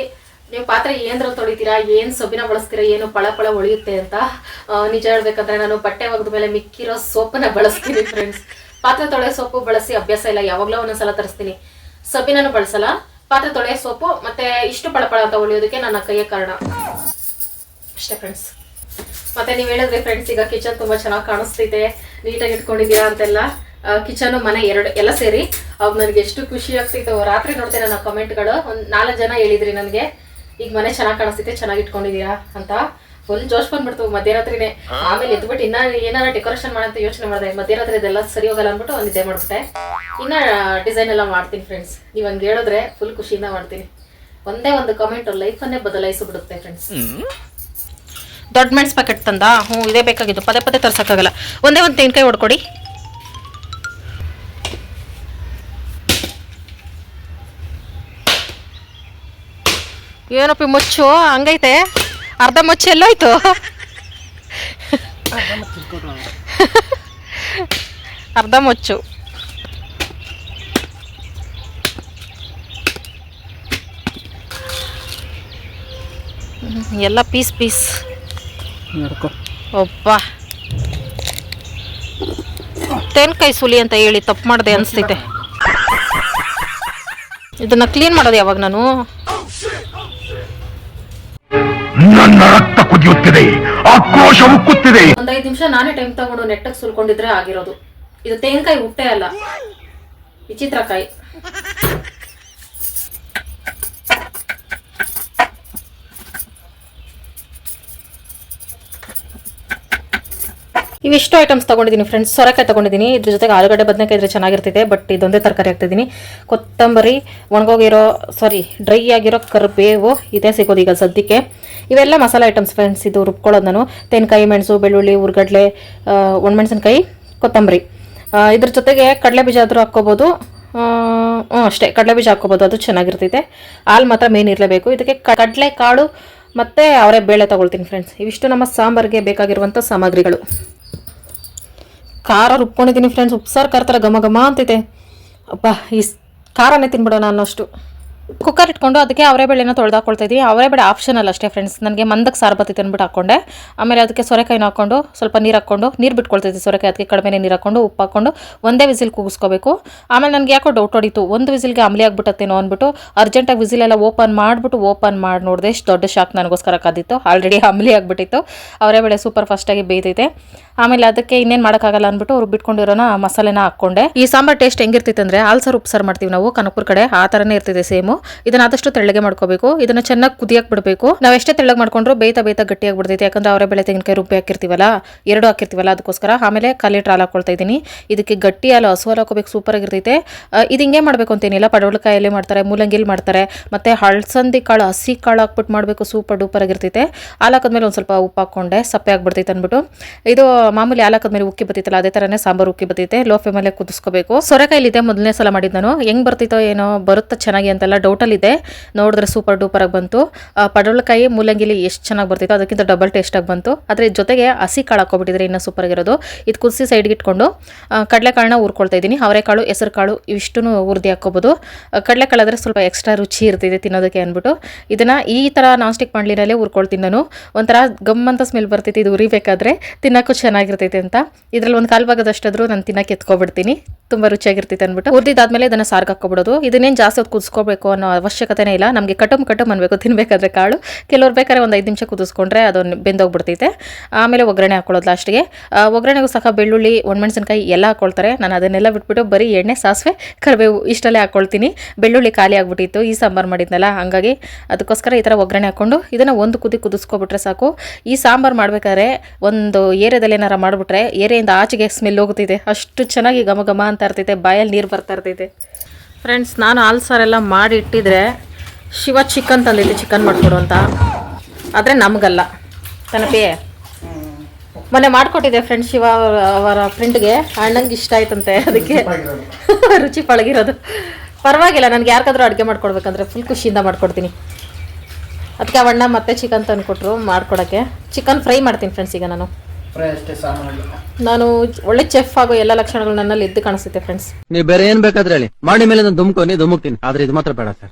ನೀವು ಪಾತ್ರೆ ಏನ್ರಲ್ಲಿ ತೊಳಿತೀರಾ, ಏನು ಸೊಬಿನ ಬಳಸ್ತೀರಾ, ಏನು ಪಳ ಪಳ ಹೊಳಿಯುತ್ತೆ ಅಂತ ನಿಜ ಹೇಳ್ಬೇಕಂದ್ರೆ ನಾನು ಬಟ್ಟೆ ಒಗೆದ ಮೇಲೆ ಮಿಕ್ಕಿರೋ ಸೋಪನ್ನ ಬಳಸ್ತೀನಿ ಫ್ರೆಂಡ್ಸ್ ಪಾತ್ರೆ ತೊಳೆಯೋ ಸೋಪು ಬಳಸಿ ಅಭ್ಯಾಸ ಇಲ್ಲ, ಯಾವಾಗಲೂ ಒಂದೊಂದ್ಸಲ ತರಿಸ್ತೀನಿ. ಸೊಬಿನೂ ಬಳಸಲ್ಲ, ಪಾತ್ರೆ ತೊಳೆಯೋ ಸೋಪು ಮತ್ತೆ ಇಷ್ಟು ಪಳ ಪಳ ಅಂತ ಉಳಿಯೋದಕ್ಕೆ ನನ್ನ ಕೈಯ ಕಾರಣ. ಅಷ್ಟೇ ಫ್ರೆಂಡ್ಸ್ ಮತ್ತೆ ನೀವು ಹೇಳಿದ್ರೆ ಫ್ರೆಂಡ್ಸ್ ಈಗ ಕಿಚನ್ ತುಂಬಾ ಚೆನ್ನಾಗಿ ಕಾಣಿಸ್ತೈತೆ ನೀಟಾಗಿ ಇಟ್ಕೊಂಡಿದ್ದೀರಾ ಅಂತೆಲ್ಲ. ಕಿಚನ್ ಮನೆ ಎರಡು, ಎಲ್ಲ ಸೇರಿ. ಅವಾಗ ನನಗೆ ಎಷ್ಟು ಖುಷಿ ಆಗ್ತಿತ್ತು, ರಾತ್ರಿ ನೋಡ್ತೇನೆ ನನ್ನ ಕಮೆಂಟ್ಗಳು ಒಂದು ನಾಲ್ಕು ಜನ ಹೇಳಿದ್ರಿ ನನಗೆ. ಈಗ ಮನೆ ಚೆನ್ನಾಗಿ ಕಾಣಿಸ್ತೈತೆ ಚೆನ್ನಾಗಿ ಇಟ್ಕೊಂಡಿದ್ದೀರಾ ಅಂತ. ಫುಲ್ ಜೋಶ್ ಬಂದ್ಬಿಡ್ತು ಮಧ್ಯರಾತ್ರಿನೇ. ಆಮೇಲೆ ಎದ್ಬಿಟ್ಟು ಇನ್ನ ಏನಾರ ಡೆಕೋರೇಷನ್ ಮಾಡಂತ ಯೋಚನೆ ಮಾಡಿದೆ, ಮಧ್ಯರಾತ್ರಿ ಇದೆಲ್ಲ ಸರಿ ಹೋಗಲ್ಲ ಅಂದ್ಬಿಟ್ಟು ಒಂದು ಇದೇ ಮಾಡ್ಬಿಟ್ಟೆ. ಇನ್ನ ಡಿಸೈನ್ ಎಲ್ಲ ಮಾಡ್ತೀನಿ ಫ್ರೆಂಡ್ಸ್ ನೀವು ಹಂಗೆ ಹೇಳಿದ್ರೆ ಫುಲ್ ಖುಷಿಯಿಂದ ಮಾಡ್ತೀನಿ. ಒಂದೇ ಒಂದು ಕಮೆಂಟ್ ಲೈಫನ್ನೇ ಬದಲಾಯಿಸಿಬಿಡುತ್ತೆ ಫ್ರೆಂಡ್ಸ್ ದೊಡ್ಡ ಮೆಣಸು ಪ್ಯಾಕೆಟ್ ತಂದ? ಹ್ಞೂ ಇದೇ ಬೇಕಾಗಿತ್ತು ಪದೇ ಪದೇ ತರ್ಸೋಕ್ಕಾಗಲ್ಲ. ಒಂದೇ ಒಂದು ತೆಂಗಿನಕಾಯಿ ಹೊಡ್ಕೊಡಿ. ಏನಪ್ಪಿ ಮುಚ್ಚು? ಹಂಗೈತೆ? ಅರ್ಧ ಮುಚ್ಚು ಎಲ್ಲೋಯ್ತು? ಅರ್ಧ ಮುಚ್ಚು ಎಲ್ಲ ಪೀಸ್ ಪೀಸ್. ಒಬ್ಬ. ತೆನ್ಕಾಯಿ ಸುಲಿ ಅಂತ ಹೇಳಿ ತಪ್ಪು ಮಾಡಿದೆ ಅನಿಸ್ತೈತೆ ಇದನ್ನು ಕ್ಲೀನ್ ಮಾಡೋದು ಯಾವಾಗ ನಾನು? ಕುದಿಯುತ್ತಿದೆ ಆಕ್ರೋಶ ಉಕ್ಕುತ್ತಿದೆ. ಒಂದೈದು ನಿಮಿಷ ನಾನೇ ಟೈಮ್ ತಗೊಂಡು ನೆಟ್ಟಕ್ ಸುಲ್ಕೊಂಡಿದ್ರೆ ಆಗಿರೋದು. ಇದು ತೆಂಗಿನಕಾಯಿ ಹುಟ್ಟೆ ಅಲ್ಲ. ವಿಚಿತ್ರಕಾಯಿ ಇವಿಷ್ಟು ಐಟಮ್ಸ್ ತಗೊಂಡಿದ್ದೀನಿ ಫ್ರೆಂಡ್ಸ್ ಸೊರಕಾಯಿ ತಗೊಂಡಿದ್ದೀನಿ. ಇದ್ರ ಜೊತೆಗೆ ಆಲೂಗಡ್ಡೆ, ಬದನೆಕಾಯಿ ಇದ್ರೆ ಚೆನ್ನಾಗಿರ್ತಿದೆ ಬಟ್ ಇದೊಂದೇ ತರಕಾರಿ ಹಾಕ್ತಿದ್ದೀನಿ. ಕೊತ್ತಂಬರಿ, ಒಣಗೋಗಿರೋ ಸಾರಿ ಡ್ರೈ ಆಗಿರೋ ಕರಿಬೇವು ಇದೇ ಸಿಗೋದು ಈಗ ಸದ್ಯಕ್ಕೆ. ಇವೆಲ್ಲ ಮಸಾಲೆ ಐಟಮ್ಸ್ ಫ್ರೆಂಡ್ಸ್ ಇದು ರುಬ್ಕೊಳ್ಳೋದು ನಾನು. ತೆನ್ಕಾಯಿ, ಮೆಣಸು, ಬೆಳ್ಳುಳ್ಳಿ, ಉರ್ಗಡ್ಲೆ ಒಣಮೆಣಸಿನ್ಕಾಯಿ, ಕೊತ್ತಂಬರಿ. ಇದ್ರ ಜೊತೆಗೆ ಕಡಲೆ ಬೀಜ ಆದರೂ ಹಾಕ್ಕೋಬೋದು. ಹ್ಞೂ ಅಷ್ಟೇ. ಕಡಲೆ ಬೀಜ ಹಾಕ್ಕೋಬೋದು. ಅದು ಚೆನ್ನಾಗಿರ್ತೈತೆ ಹಾಲು ಮಾತ್ರ ಮೇನ್ ಇರಲೇಬೇಕು. ಇದಕ್ಕೆ ಕಡಲೆ ಕಾಳು ಮತ್ತು ಅವರೇ ಬೇಳೆ ತಗೊಳ್ತೀನಿ ಫ್ರೆಂಡ್ಸ್ ಇವಿಷ್ಟು ನಮ್ಮ ಸಾಂಬಾರಿಗೆ ಬೇಕಾಗಿರುವಂಥ ಸಾಮಗ್ರಿಗಳು. ಖಾರ ರುಬ್ಕೊಂಡಿದ್ದೀನಿ ಫ್ರೆಂಡ್ಸ್ ಉಪ್ಸಾರು ಕರ್ತಾರೆ ಘಮ ಘಮ ಅಂತೈತೆ ಅಪ್ಪ ಈ ಖಾರನೇ ತಿನ್ಬಿಡೋಣ ಅನ್ನೋಷ್ಟು. ಕುಕ್ಕರ್ ಇಟ್ಕೊಂಡು ಅದಕ್ಕೆ ಅವರೇ ಬೇಳೆನ ತೊಳೆದಾಕೊಳ್ತಾ ಇದ್ದೀವಿ ಅವರೇ ಆಪ್ಷನ್ ಆಪ್ಷನಲ್ ಅಷ್ಟೇ ಫ್ರೆಂಡ್ಸ್ ನನಗೆ ಮಂದಕ್ಕೆ ಸಾರು ಬರ್ತೈತೆ ಅಂದ್ಬಿಟ್ಟು ಹಾಕೊಂಡೆ ಆಮೇಲೆ ಅದಕ್ಕೆ ಸೊರೆಕಾಯಿನ ಹಾಕ್ಕೊಂಡು ಸ್ವಲ್ಪ ನೀರು ಹಾಕ್ಕೊಂಡು, ನೀರು ಬಿಟ್ಕೊಳ್ತೈತಿ ಸೊರೆಕಾಯಿ. ಅದಕ್ಕೆ ಕಡಿಮೆ ನೀರು ಹಾಕ್ಕೊಂಡು, ಉಪ್ಪು ಹಾಕ್ಕೊಂಡು ಒಂದೇ ವಿಸಿಲ್ ಕೂಗಿಸ್ಕೋಬೇಕು. ಆಮೇಲೆ ನನಗೆ ಯಾಕೋ ಡೌಟ್ ಹೊಡಿತು. ಒಂದು ವಿಸಿಲ್ಗೆ ಅಮಲಿ ಆಗ್ಬಿಟ್ಟತ್ತೇನೋ ಅಂದ್ಬಿಟ್ಟು ಅರ್ಜೆಂಟಾಗಿ ವಿಸಿಲ್ ಎಲ್ಲ ಓಪನ್ ಮಾಡಿಬಿಟ್ಟು ಓಪನ್ ಮಾಡಿ ನೋಡಿದೆ. ಎಷ್ಟು ದೊಡ್ಡ ಶಾಕ್ ನನಗೋಸ್ಕರ ಕಾದಿತ್ತು. ಆಲ್ರೆಡಿ ಅಮಲಿ ಆಗಿಬಿಟ್ಟಿತ್ತು. ಅವರೇ ಬೇಳೆ ಸೂಪರ್ ಫಾಸ್ಟಾಗಿ ಬೇಯ್ತೈತೆ. ಆಮೇಲೆ ಅದಕ್ಕೆ ಇನ್ನೇನು ಮಾಡೋಕ್ಕಾಗಲ್ಲ ಅಂದ್ಬಿಟ್ಟು ಅವ್ರು ಬಿಟ್ಕೊಂಡಿರೋನ ಮಸಾಲೆನ ಹಾಕ್ಕೊಂಡೆ. ಈ ಸಾಂಬಾರ್ ಟೇಸ್ಟ್ ಹೆಂಗಿರ್ತಿತ್ತು ಅಂದರೆ ಆಲ್ಸರ್ ಉಪ್ಸಾರು ಮಾಡ್ತೀವಿ ನಾವು ಕನಕಪುರ ಕಡೆ. ಆ ಥರನೇ ಇರ್ತಿದೆ ಸೇಮು ಇದನ್ನ ಆದಷ್ಟು ತೆಳ್ಳಗೆ ಮಾಡ್ಕೋಬೇಕು. ಇದನ್ನ ಚೆನ್ನಾಗಿ ಕುದಿಯಕ್ಕೆ ಬಿಡಬೇಕು. ನಾವು ಎಷ್ಟೇ ತೆಳ್ಳಗೆ ಮಾಡ್ಕೊಂಡ್ರು ಬೇಯ್ತಾ ಬೇಯ್ತಾ ಗಟ್ಟಿಯಾಗಿ ಬಿಡ್ತೈತೆ ಯಾಕಂದ್ರೆ ಅವರೇ ಬೆಳೆ ತೆಂಗಿನಕಾಯಿ ರುಬ್ಬಿ ಹಾಕಿರ್ತೀವಲ್ಲ, ಎರಡು ಹಾಕಿರ್ತೀವಲ್ಲ ಅದಕ್ಕೋಸ್ಕರ. ಆಮೇಲೆ ಖಾಲಿ ಹಾಲು ಹಾಕೊಳ್ತಾ ಇದ್ದೀನಿ. ಇದಕ್ಕೆ ಗಟ್ಟಿ ಹಾಲು, ಹಸು ಹಾಲು ಹಾಕೋಬೇಕು. ಸೂಪರ್ ಆಗಿರ್ತೈತೆ. ಇದು ಹಿಂಗೆ ಮಾಡಬೇಕು ಅಂತೇನಿಲ್ಲ ಪಡವಲಕಾಯಲ್ಲಿ ಮಾಡ್ತಾರೆ, ಮೂಲಂಗಿಲಿ ಮಾಡ್ತಾರೆ. ಮತ್ತೆ ಹಳಸಂದಿ ಕಾಳು, ಹಸಿ ಕಾಳು ಹಾಕ್ಬಿಟ್ಟು ಮಾಡಬೇಕು. ಸೂಪರ್ ಡೂಪರ್ ಆಗಿರ್ತೈತೆ. ಹಾಲು ಹಾಕಿದ್ಮೇಲೆ ಒಂದು ಸ್ವಲ್ಪ ಉಪ್ಪು ಹಾಕೊಂಡೆ ಸಪ್ಪೆ ಆಗ್ಬಿಡ್ತೈತೆ ಅಂದ್ಬಿಟ್ಟು. ಇದು ಮಾಮೂಲಿ ಹಾಲು ಹಾಕಿದ್ಮೇಲೆ ಉಕ್ಕಿ ಬರ್ತೈತಲ್ಲ ಅದೇ ಥರನೇ ಸಾಂಬಾರು ಉಕ್ಕಿ ಬರ್ತೈತೆ ಲೋ ಮೇಲೆ ಕುದಿಸ್ಕೋಬೇಕು. ಸೊರೆಕಾಯಿಲಿದೆ ಮೊದಲನೇ ಸಲ ಮಾಡಿದ್ದು ನಾನು. ಹೆಂಗೆ ಬರ್ತೈತೋ ಏನೋ, ಬರುತ್ತಾ ಚೆನ್ನಾಗಿ ಅಂತೆಲ್ಲ ಡೌಟಲ್ಲಿದೆ ನೋಡಿದ್ರೆ ಸೂಪರ್ ಡೂಪರ್ ಆಗಿ ಬಂತು. ಪಡವಲಕಾಯಿ, ಮೂಲಂಗಿಲಿ ಎಷ್ಟು ಚೆನ್ನಾಗಿ ಬರ್ತಿತ್ತು ಅದಕ್ಕಿಂತ ಡಬಲ್ ಟೇಸ್ಟಾಗಿ ಬಂತು. ಆದರೆ ಜೊತೆಗೆ ಹಸಿ ಕಾಳು ಹಾಕೋಬಿಟ್ಟಿದ್ರೆ ಇನ್ನೂ ಸೂಪರ್ ಆಗಿರೋದು. ಇದು ಕುದಿಸಿ ಸೈಡ್ಗೆ ಇಟ್ಕೊಂಡು ಕಡಲೆಕಾಳನ್ನ ಹುರ್ಕೊಳ್ತಾ ಇದ್ದೀನಿ. ಅವರೆಕಾಳು, ಹೆಸರು ಕಾಳು ಹುರಿದು ಹಾಕ್ಕೋಬೋದು. ಕಡಲೆಕಾಳು ಆದರೆ ಸ್ವಲ್ಪ ಎಕ್ಸ್ಟ್ರಾ ರುಚಿ ಇರ್ತಿದೆ ತಿನ್ನೋದಕ್ಕೆ ಅಂದ್ಬಿಟ್ಟು. ಇದನ್ನು ಈ ಥರ ನಾನ್ ಸ್ಟಿಕ್ ಮಾಡ್ಲಿನಲ್ಲೇ ಹುರ್ಕೊಳ್ತೀನಿ ನಾನು. ಒಂಥರ ಗಮ್ ಅಂತ ಸ್ಮೆಲ್ ಬರ್ತೈತಿ ಇದು ಉರಿಬೇಕಾದ್ರೆ ತಿನ್ನೋಕ್ಕೂ ಚೆನ್ನಾಗಿರ್ತೈತೆ ಅಂತ. ಇದರಲ್ಲಿ ಒಂದು ಕಾಲು ಭಾಗದಷ್ಟಾದರೂ ನಾನು ತಿನ್ನಕ್ಕೆ ಎತ್ಕೊಬಿಡ್ತೀನಿ. ತುಂಬ ರುಚಿಯಾಗಿರ್ತೈತೆ ಅಂದ್ಬಿಟ್ಟು. ಹುರಿದಿದ್ದಾದ್ಮೇಲೆ ಇದನ್ನು ಸಾರ್ಗೆ ಹಾಕ್ಕೊಬಿಡೋದು. ಇದನ್ನೇನು ಜಾಸ್ತಿ ಹೊತ್ತು ಕುದಿಸ್ಕೋಬೇಕು ಅನ್ನೋ ಅವಶ್ಯಕತೆನೇ ಇಲ್ಲ. ನಮಗೆ ಕಟಮ್ ಕಟಮ್ ಅನ್ಬೇಕು, ತಿನ್ಬೇಕಾದ್ರೆ ಕಾಳು. ಕೆಲವ್ರು ಬೇಕಾದ್ರೆ ಒಂದು ಐದು ನಿಮಿಷ ಕುದಿಸ್ಕೊಂಡ್ರೆ ಅದನ್ನು ಬೆಂದೋಗ್ಬಿಡ್ತೈತೆ. ಆಮೇಲೆ ಒಗ್ಗರಣೆ ಹಾಕೊಳ್ಳೋದು ಲಾಸ್ಟ್ಗೆ ಒಗ್ಗರಣೆಗೂ ಸಹ ಬೆಳ್ಳುಳ್ಳಿ, ಒಣಮೆಣಸಿನ್ಕಾಯಿ ಎಲ್ಲ ಹಾಕೊಳ್ತಾರೆ. ನಾನು ಅದನ್ನೆಲ್ಲ ಬಿಟ್ಬಿಟ್ಟು ಬರೀ ಎಣ್ಣೆ, ಸಾಸಿವೆ, ಕರಿಬೇವು ಇಷ್ಟಲ್ಲೇ ಹಾಕ್ಕೊಳ್ತೀನಿ ಬೆಳ್ಳುಳ್ಳಿ ಖಾಲಿ ಆಗಿಬಿಟ್ಟಿತ್ತು. ಈ ಸಾಂಬಾರು ಮಾಡಿದ್ನಲ್ಲ, ಹಾಗಾಗಿ ಅದಕ್ಕೋಸ್ಕರ ಈ ಥರ ಒಗ್ಗರಣೆ ಹಾಕ್ಕೊಂಡು ಇದನ್ನು ಒಂದು ಕುದಿ ಕುದಿಸ್ಕೊಬಿಟ್ರೆ ಸಾಕು. ಈ ಸಾಂಬಾರು ಮಾಡಬೇಕಾದ್ರೆ ಒಂದು ಏರಿಯಾದಲ್ಲಿ ಏನಾರ ಮಾಡಿಬಿಟ್ರೆ ಏರಿಯಿಂದ ಆಚೆಗೆ ಸ್ಮೆಲ್ ಹೋಗ್ತಿದೆ. ಅಷ್ಟು ಚೆನ್ನಾಗಿ ಘಮ ಘಮ ಅಂತ ಇರ್ತೈತೆ, ಬಾಯಲ್ಲಿ ನೀರು ಬರ್ತಾ ಇರ್ತೈತೆ. ಫ್ರೆಂಡ್ಸ್ ನಾನು ಹಾಲು ಸಾರೆಲ್ಲ ಮಾಡಿ ಇಟ್ಟಿದ್ರೆ ಶಿವ ಚಿಕನ್ ತಂದಿದ್ದೆ ಚಿಕನ್ ಮಾಡಿಕೊಡು ಅಂತ. ಆದರೆ ನಮಗಲ್ಲ. ತನಪೇ ಮೊನ್ನೆ ಮಾಡಿಕೊಟ್ಟಿದ್ದೆ ಫ್ರೆಂಡ್ ಶಿವ ಅವರ- ಫ್ರೆಂಡ್ಗೆ ಅಣ್ಣಂಗೆ ಇಷ್ಟ ಆಯ್ತಂತೆ ಅದಕ್ಕೆ. ರುಚಿ ಪಳಗಿರೋದು ಪರವಾಗಿಲ್ಲ ನನಗೆ ಯಾರಿಗಾದ್ರೂ ಅಡುಗೆ ಮಾಡ್ಕೊಡ್ಬೇಕಂದ್ರೆ ಫುಲ್ ಖುಷಿಯಿಂದ ಮಾಡ್ಕೊಡ್ತೀನಿ. ಅದಕ್ಕೆ ಅವಣ್ಣ ಮತ್ತೆ ಚಿಕನ್ ತಂದುಕೊಟ್ರು ಮಾಡ್ಕೊಡೋಕ್ಕೆ. ಚಿಕನ್ ಫ್ರೈ ಮಾಡ್ತೀನಿ ಫ್ರೆಂಡ್ಸ್ ಈಗ ನಾನು. ನಾನು ಒಳ್ಳೆ ಚೆಫ್ ಆಗೋ ಎಲ್ಲ ಲಕ್ಷಣಗಳು ನನ್ನಲ್ಲಿ ಇದ್ದು ಕಾಣಿಸುತ್ತೆ ಫ್ರೆಂಡ್ಸ್ ನೀವು ಬೇರೆ ಏನ್ ಬೇಕಾದ್ರೆ ಹೇಳಿ. ಮಾಡಿ ಮೇಲೆ ನಾನು ದುಮ್ಕೊನಿ ಧುಮುಕ್ತೀನಿ ಆದ್ರೆ ಇದು ಮಾತ್ರ ಬೇಡ ಸರ್.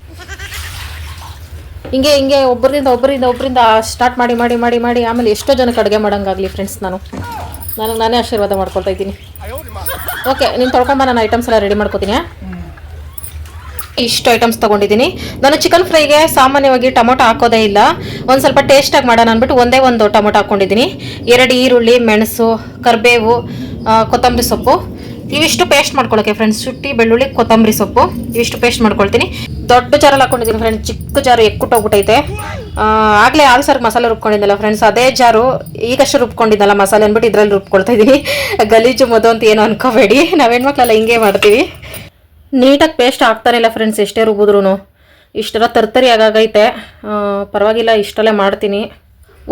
ಹಿಂಗೆ ಹಿಂಗೆ ಒಬ್ಬರಿಂದ ಒಬ್ಬರಿಂದ ಒಬ್ಬರಿಂದ ಸ್ಟಾರ್ಟ್ ಮಾಡಿ ಮಾಡಿ ಮಾಡಿ ಮಾಡಿ ಆಮೇಲೆ ಎಷ್ಟೋ ಜನಕ್ಕೆ ಅಡುಗೆ ಮಾಡೋಂಗಾಗಲಿ ಫ್ರೆಂಡ್ಸ್ ನಾನು. ನನಗೆ ನಾನೇ ಆಶೀರ್ವಾದ ಮಾಡ್ಕೊಳ್ತಾ ಇದ್ದೀನಿ. ಓಕೆ ನೀನು ತೊಳ್ಕೊಂಬ ನಾನು ಐಟಮ್ಸ್ ಎಲ್ಲ ರೆಡಿ ಮಾಡ್ಕೋತೀನಿ ಇಷ್ಟು ಐಟಮ್ಸ್ ತಗೊಂಡಿದ್ದೀನಿ. ನಾನು ಚಿಕನ್ ಫ್ರೈಗೆ ಸಾಮಾನ್ಯವಾಗಿ ಟೊಮೊಟೊ ಹಾಕೋದೇ ಇಲ್ಲ. ಒಂದು ಸ್ವಲ್ಪ ಟೇಸ್ಟಾಗಿ ಮಾಡೋಣ ಅಂದ್ಬಿಟ್ಟು ಒಂದೇ ಒಂದು ಟೊಮೊಟೊ ಹಾಕ್ಕೊಂಡಿದ್ದೀನಿ ಎರಡು ಈರುಳ್ಳಿ, ಮೆಣಸು, ಕರಿಬೇವು ಕೊತ್ತಂಬರಿ ಸೊಪ್ಪು. ಇವಿಷ್ಟು ಪೇಸ್ಟ್ ಮಾಡ್ಕೊಳ್ಳೋಕೆ ಫ್ರೆಂಡ್ಸ್ ಶುಂಠಿ, ಬೆಳ್ಳುಳ್ಳಿ, ಕೊತ್ತಂಬರಿ ಸೊಪ್ಪು. ಇವಿಷ್ಟು ಪೇಸ್ಟ್ ಮಾಡ್ಕೊಳ್ತೀನಿ. ದೊಡ್ಡ ಜಾರಲ್ಲಿ ಹಾಕೊಂಡಿದ್ದೀನಿ ಫ್ರೆಂಡ್ಸ್ ಚಿಕ್ಕ ಜಾರು ಎಕ್ಕುಟ್ಟೋಗ್ಬಿಟ್ಟೈತೆ ಆಗಲೇ ಹಾಲು ಸಾರಿಗೆ ಮಸಾಲೆ ರುಬ್ಕೊಂಡಿದ್ದಲ್ಲ ಫ್ರೆಂಡ್ಸ್ ಅದೇ ಜಾರು ಈಗಷ್ಟು ರುಬ್ಕೊಂಡಿದ್ದಲ್ಲ ಮಸಾಲೆ ಅಂದ್ಬಿಟ್ಟು ಇದರಲ್ಲಿ ರುಬ್ಕೊಳ್ತಾ ಇದ್ದೀನಿ. ಗಲೀಜು ಮದು ಅಂತ ಏನು ಅನ್ಕೋಬೇಡಿ. ನಾವು ಹೆಣ್ಮಕ್ಳೆಲ್ಲ ಹಿಂಗೆ ಮಾಡ್ತೀವಿ. ನೀಟಾಗಿ ಪೇಸ್ಟ್ ಇಲ್ಲ ಫ್ರೆಂಡ್ಸ್ ಎಷ್ಟೇ ರುಬ್ಬಿದ್ರು ಇಷ್ಟೆಲ್ಲ ತರ್ತರಿ ಆಗಾಗೈತೆ. ಪರವಾಗಿಲ್ಲ ಇಷ್ಟಲ್ಲೇ ಮಾಡ್ತೀನಿ.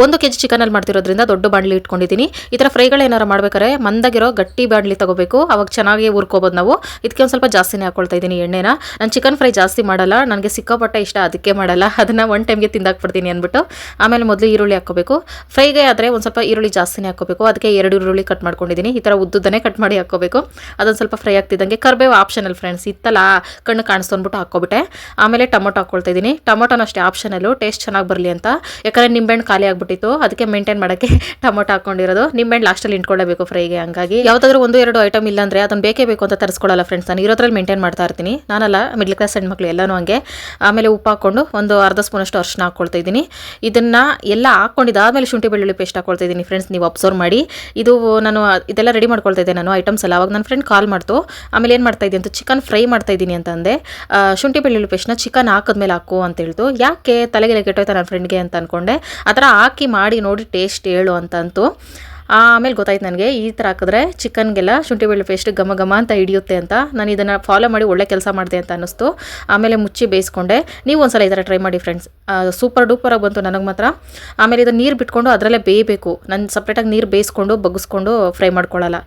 ಒಂದು ಕೆ ಜಿ ಚಿಕನಲ್ಲಿ ಮಾಡ್ತಿರೋದ್ರಿಂದ ದೊಡ್ಡ ಬಾಣಲಿ ಇಟ್ಕೊಂಡಿದ್ದೀನಿ. ಈ ಥರ ಫ್ರೈಗಳು ಏನಾರು ಮಾಡ್ಬೇಕಾದ್ರೆ ಮಂದಾಗಿರೋ ಗಟ್ಟಿ ಬಾಣಲಿ ತಗೋಬೇಕು. ಅವಾಗ ಚೆನ್ನಾಗಿ ಹುರ್ಕೋಬೋದು ನಾವು. ಇದಕ್ಕೆ ಒಂದು ಸ್ವಲ್ಪ ಜಾಸ್ತಿನೇ ಹಾಕೊಳ್ತಾ ಇದ್ದೀನಿ ಎಣ್ಣೆನ. ನಾನು ಚಿಕನ್ ಫ್ರೈ ಜಾಸ್ತಿ ಮಾಡಲ್ಲ. ನನಗೆ ಸಿಕ್ಕಾಪಟ್ಟೆ ಇಷ್ಟ, ಅದಕ್ಕೆ ಮಾಡಲ್ಲ. ಅದನ್ನು ಒನ್ ಟೈಮ್ಗೆ ತಿಂದಾಕ್ಬಿಡ್ತೀನಿ ಅಂದ್ಬಿಟ್ಟು. ಆಮೇಲೆ ಮೊದಲು ಈರುಳ್ಳಿ ಹಾಕೋಬೇಕು ಫ್ರೈಗೆ ಆದರೆ ಒಂದು ಸ್ವಲ್ಪ ಈರುಳ್ಳಿ ಜಾಸ್ತಿನೇ ಹಾಕೋಬೇಕು ಅದಕ್ಕೆ ಎರಡು ಈರುಳ್ಳಿ ಕಟ್ ಮಾಡ್ಕೊಂಡಿದ್ದೀನಿ. ಈ ಥರ ಉದ್ದುದನ್ನೇ ಕಟ್ ಮಾಡಿ ಹಾಕ್ಕೋಬೇಕು. ಅದೊಂದು ಸ್ವಲ್ಪ ಫ್ರೈ ಆಗ್ತಿದ್ದಂಗೆ ಕರ್ಬೇವು ಆಪ್ಷನಲ್ ಫ್ರೆಂಡ್ಸ್ ಇತ್ತಲ್ಲ, ಕಣ್ಣು ಕಾಣಿಸ್ತು ಅಂದ್ಬಿಟ್ಟು ಹಾಕ್ಕೊಬಿಟ್ಟೆ. ಆಮೇಲೆ ಟೊಮೊಟೊ ಹಾಕ್ಕೊಳ್ತಾ ಇದ್ದೀನಿ. ಟೊಮೊಟೊನ ಅಷ್ಟೇ ಆಪ್ಷನಲ್ಲು ಟೇಸ್ಟ್ ಚೆನ್ನಾಗಿ ಬರಲಿ ಅಂತ. ಯಾಕಂದರೆ ನಿಂಬೆಹಣ್ಣು ಖಾಲಿ ಆಗ್ಬಿಟ್ಟಿತ್ತು. ಅದಕ್ಕೆ ಮೇಂಟೈನ್ ಮಾಡೋಕ್ಕೆ ಟೊಮೊಟೊ ಹಾಕೊಂಡಿರೋದು. ನಿಂಬೆಹಣ್ಣು ಲಾಸ್ಟಲ್ಲಿ ಇಟ್ಕೊಳ್ಳಬೇಕು ಫ್ರೈಗೆ ಹಂಗಾಗಿ. ಯಾವುದಾದ್ರೂ ಒಂದು ಎರಡು ಐಟಮ್ ಇಲ್ಲ ಅಂದರೆ ಅದನ್ನು ಬೇಕೇ ಬೇಕು ಅಂತ ತರಿಸ್ಕೊಳ್ಳಲ್ಲ ಫ್ರೆಂಡ್ಸ್ ನಾನು ಇರೋದ್ರಲ್ಲಿ ಮೇಂಟೈನ್ ಮಾಡ್ತಾ ಇರ್ತೀನಿ. ನಾನಲ್ಲ ಮಿಡ್ಲ್ ಕ್ಲಾಸ್ ಹೆಣ್ಮಕ್ಳು ಎಲ್ಲನೂ ಹಂಗೆ. ಆಮೇಲೆ ಉಪ್ಪು ಹಾಕ್ಕೊಂಡು ಒಂದು ಅರ್ಧ ಸ್ಪೂನಷ್ಟು ಅರ್ಶಿನ ಹಾಕ್ಕೊಳ್ತಾ ಇದ್ದೀನಿ. ಇದನ್ನು ಎಲ್ಲ ಹಾಕ್ಕೊಂಡಿದ್ದಾದಮೇಲೆ ಶುಂಠಿ ಬೆಳ್ಳುಳ್ಳಿ ಪೇಸ್ಟ್ ಹಾಕ್ಕೊಳ್ತಾ ಇದ್ದೀನಿ ಫ್ರೆಂಡ್ಸ್ ನೀವು ಅಬ್ಸರ್ವ್ ಮಾಡಿ. ಇದು ನಾನು ಇದೆಲ್ಲ ರೆಡಿ ಮಾಡ್ಕೊಳ್ತಾ ಇದ್ದೆ ನಾನು ಐಟಮ್ಸ್ ಎಲ್ಲ. ಅವಾಗ ನನ್ನ ಫ್ರೆಂಡ್ ಕಾಲ್ ಮಾಡ್ತು. ಆಮೇಲೆ ಏನು ಮಾಡ್ತಾ ಇದ್ದೀನಿ ಅಂತ ಚಿಕನ್ ಫ್ರೈ ಮಾಡ್ತಾ ಇದ್ದೀನಿ ಅಂತ ಅಂದೆ. ಶುಂಠಿ ಬೆಳ್ಳುಳ್ಳಿ ಪೇಸ್ಟ್ನ ಚಿಕನ್ ಹಾಕಿದ್ಮೇಲೆ ಹಾಕು ಅಂತ ಹೇಳ್ತು. ಯಾಕೆ ತಲೆಗೆ ಕೆಟ್ಟೋಯ್ತಾ ನನ್ನ ಫ್ರೆಂಡ್ಗೆ ಅಂತ ಅಂದ್ಕೊಂಡೆ ಆ ಥರ ಮಾಡಿ ನೋಡಿ ಟೇಸ್ಟ್ ಹೇಳು ಅಂತ ಅಂತು ಆಮೇಲೆ ಗೊತ್ತಾಯ್ತು ನನಗೆ ಈ ಥರ ಹಾಕಿದ್ರೆ ಚಿಕನ್ಗೆಲ್ಲ ಶುಂಠಿ ಬೆಳ್ಳುಳ್ಳಿ ಪೇಸ್ಟ್ ಘಮ ಘಮ ಅಂತ ಹಿಡಿಯುತ್ತೆ ಅಂತ. ನಾನು ಇದನ್ನು ಫಾಲೋ ಮಾಡಿ ಒಳ್ಳೆ ಕೆಲಸ ಮಾಡಿದೆ ಅಂತ ಅನ್ನಿಸ್ತು. ಆಮೇಲೆ ಮುಚ್ಚಿ ಬೇಯಿಸ್ಕೊಂಡೆ. ನೀವು ಒಂದ್ಸಲ ಈ ಥರ ಟ್ರೈ ಮಾಡಿ ಫ್ರೆಂಡ್ಸ್ ಸೂಪರ್ ಡೂಪರಾಗಿ ಬಂತು ನನಗೆ ಮಾತ್ರ. ಆಮೇಲೆ ಇದನ್ನು ನೀರು ಬಿಟ್ಕೊಂಡು ಅದರಲ್ಲೇ ಬೇಯಬೇಕು. ನಾನು ಸಪ್ರೇಟಾಗಿ ನೀರು ಬೇಯಿಸ್ಕೊಂಡು ಬಗ್ಗಿಸ್ಕೊಂಡು ಫ್ರೈ ಮಾಡ್ಕೊಳ್ಳಲ್ಲ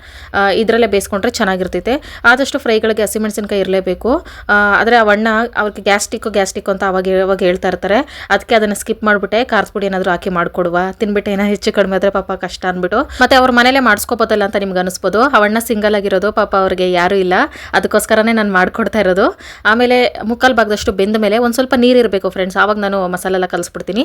ಇದರಲ್ಲೇ ಬೇಯಿಸ್ಕೊಂಡ್ರೆ ಚೆನ್ನಾಗಿರ್ತೈತೆ. ಆದಷ್ಟು ಫ್ರೈಗಳಿಗೆ ಹಸಿಮೆಣಸಿನ್ಕಾಯಿ ಇರಲೇಬೇಕು. ಆದರೆ ಅವಣ್ಣ ಅವ್ರಿಗೆ ಗ್ಯಾಸ್ಟಿಕ್ಕು ಗ್ಯಾಸ್ಟಿಕ್ ಅಂತ ಅವಾಗ ಅವಾಗ ಹೇಳ್ತಾ ಇರ್ತಾರೆ. ಅದಕ್ಕೆ ಅದನ್ನು ಸ್ಕಿಪ್ ಮಾಡಿಬಿಟ್ಟೆ. ಖಾರದ ಪುಡಿ ಏನಾದರೂ ಹಾಕಿ ಮಾಡಿಕೊಡುವ. ತಿನ್ಬಿಟ್ಟು ಏನೋ ಹೆಚ್ಚು ಕಡಿಮೆ ಆದರೆ ಪಾಪ ಕಷ್ಟ ಅಂದ್ಬಿಟ್ಟು ಮತ್ತೆ ಅವ್ರ ಮನೇಲೆ ಮಾಡಿಸ್ಕೋಬೋದಲ್ಲ ಅಂತ ನಿಮ್ಗೆ ಅನಿಸ್ಬೋದು. ಅವಣ್ಣ ಸಿಂಗಲ್ ಆಗಿರೋದು, ಪಾಪ ಅವ್ರಿಗೆ ಯಾರೂ ಇಲ್ಲ. ಅದಕ್ಕೋಸ್ಕರನೇ ನಾನು ಮಾಡ್ಕೊಡ್ತಾ ಇರೋದು. ಆಮೇಲೆ ಮುಕ್ಕಾಲು ಭಾಗದಷ್ಟು ಬೆಂದ ಮೇಲೆ ಒಂದು ಸ್ವಲ್ಪ ನೀರು ಇರಬೇಕು ಫ್ರೆಂಡ್ಸ್ ಆವಾಗ ನಾನು ಮಸಾಲೆ ಎಲ್ಲ ಕಲಿಸ್ಬಿಡ್ತೀನಿ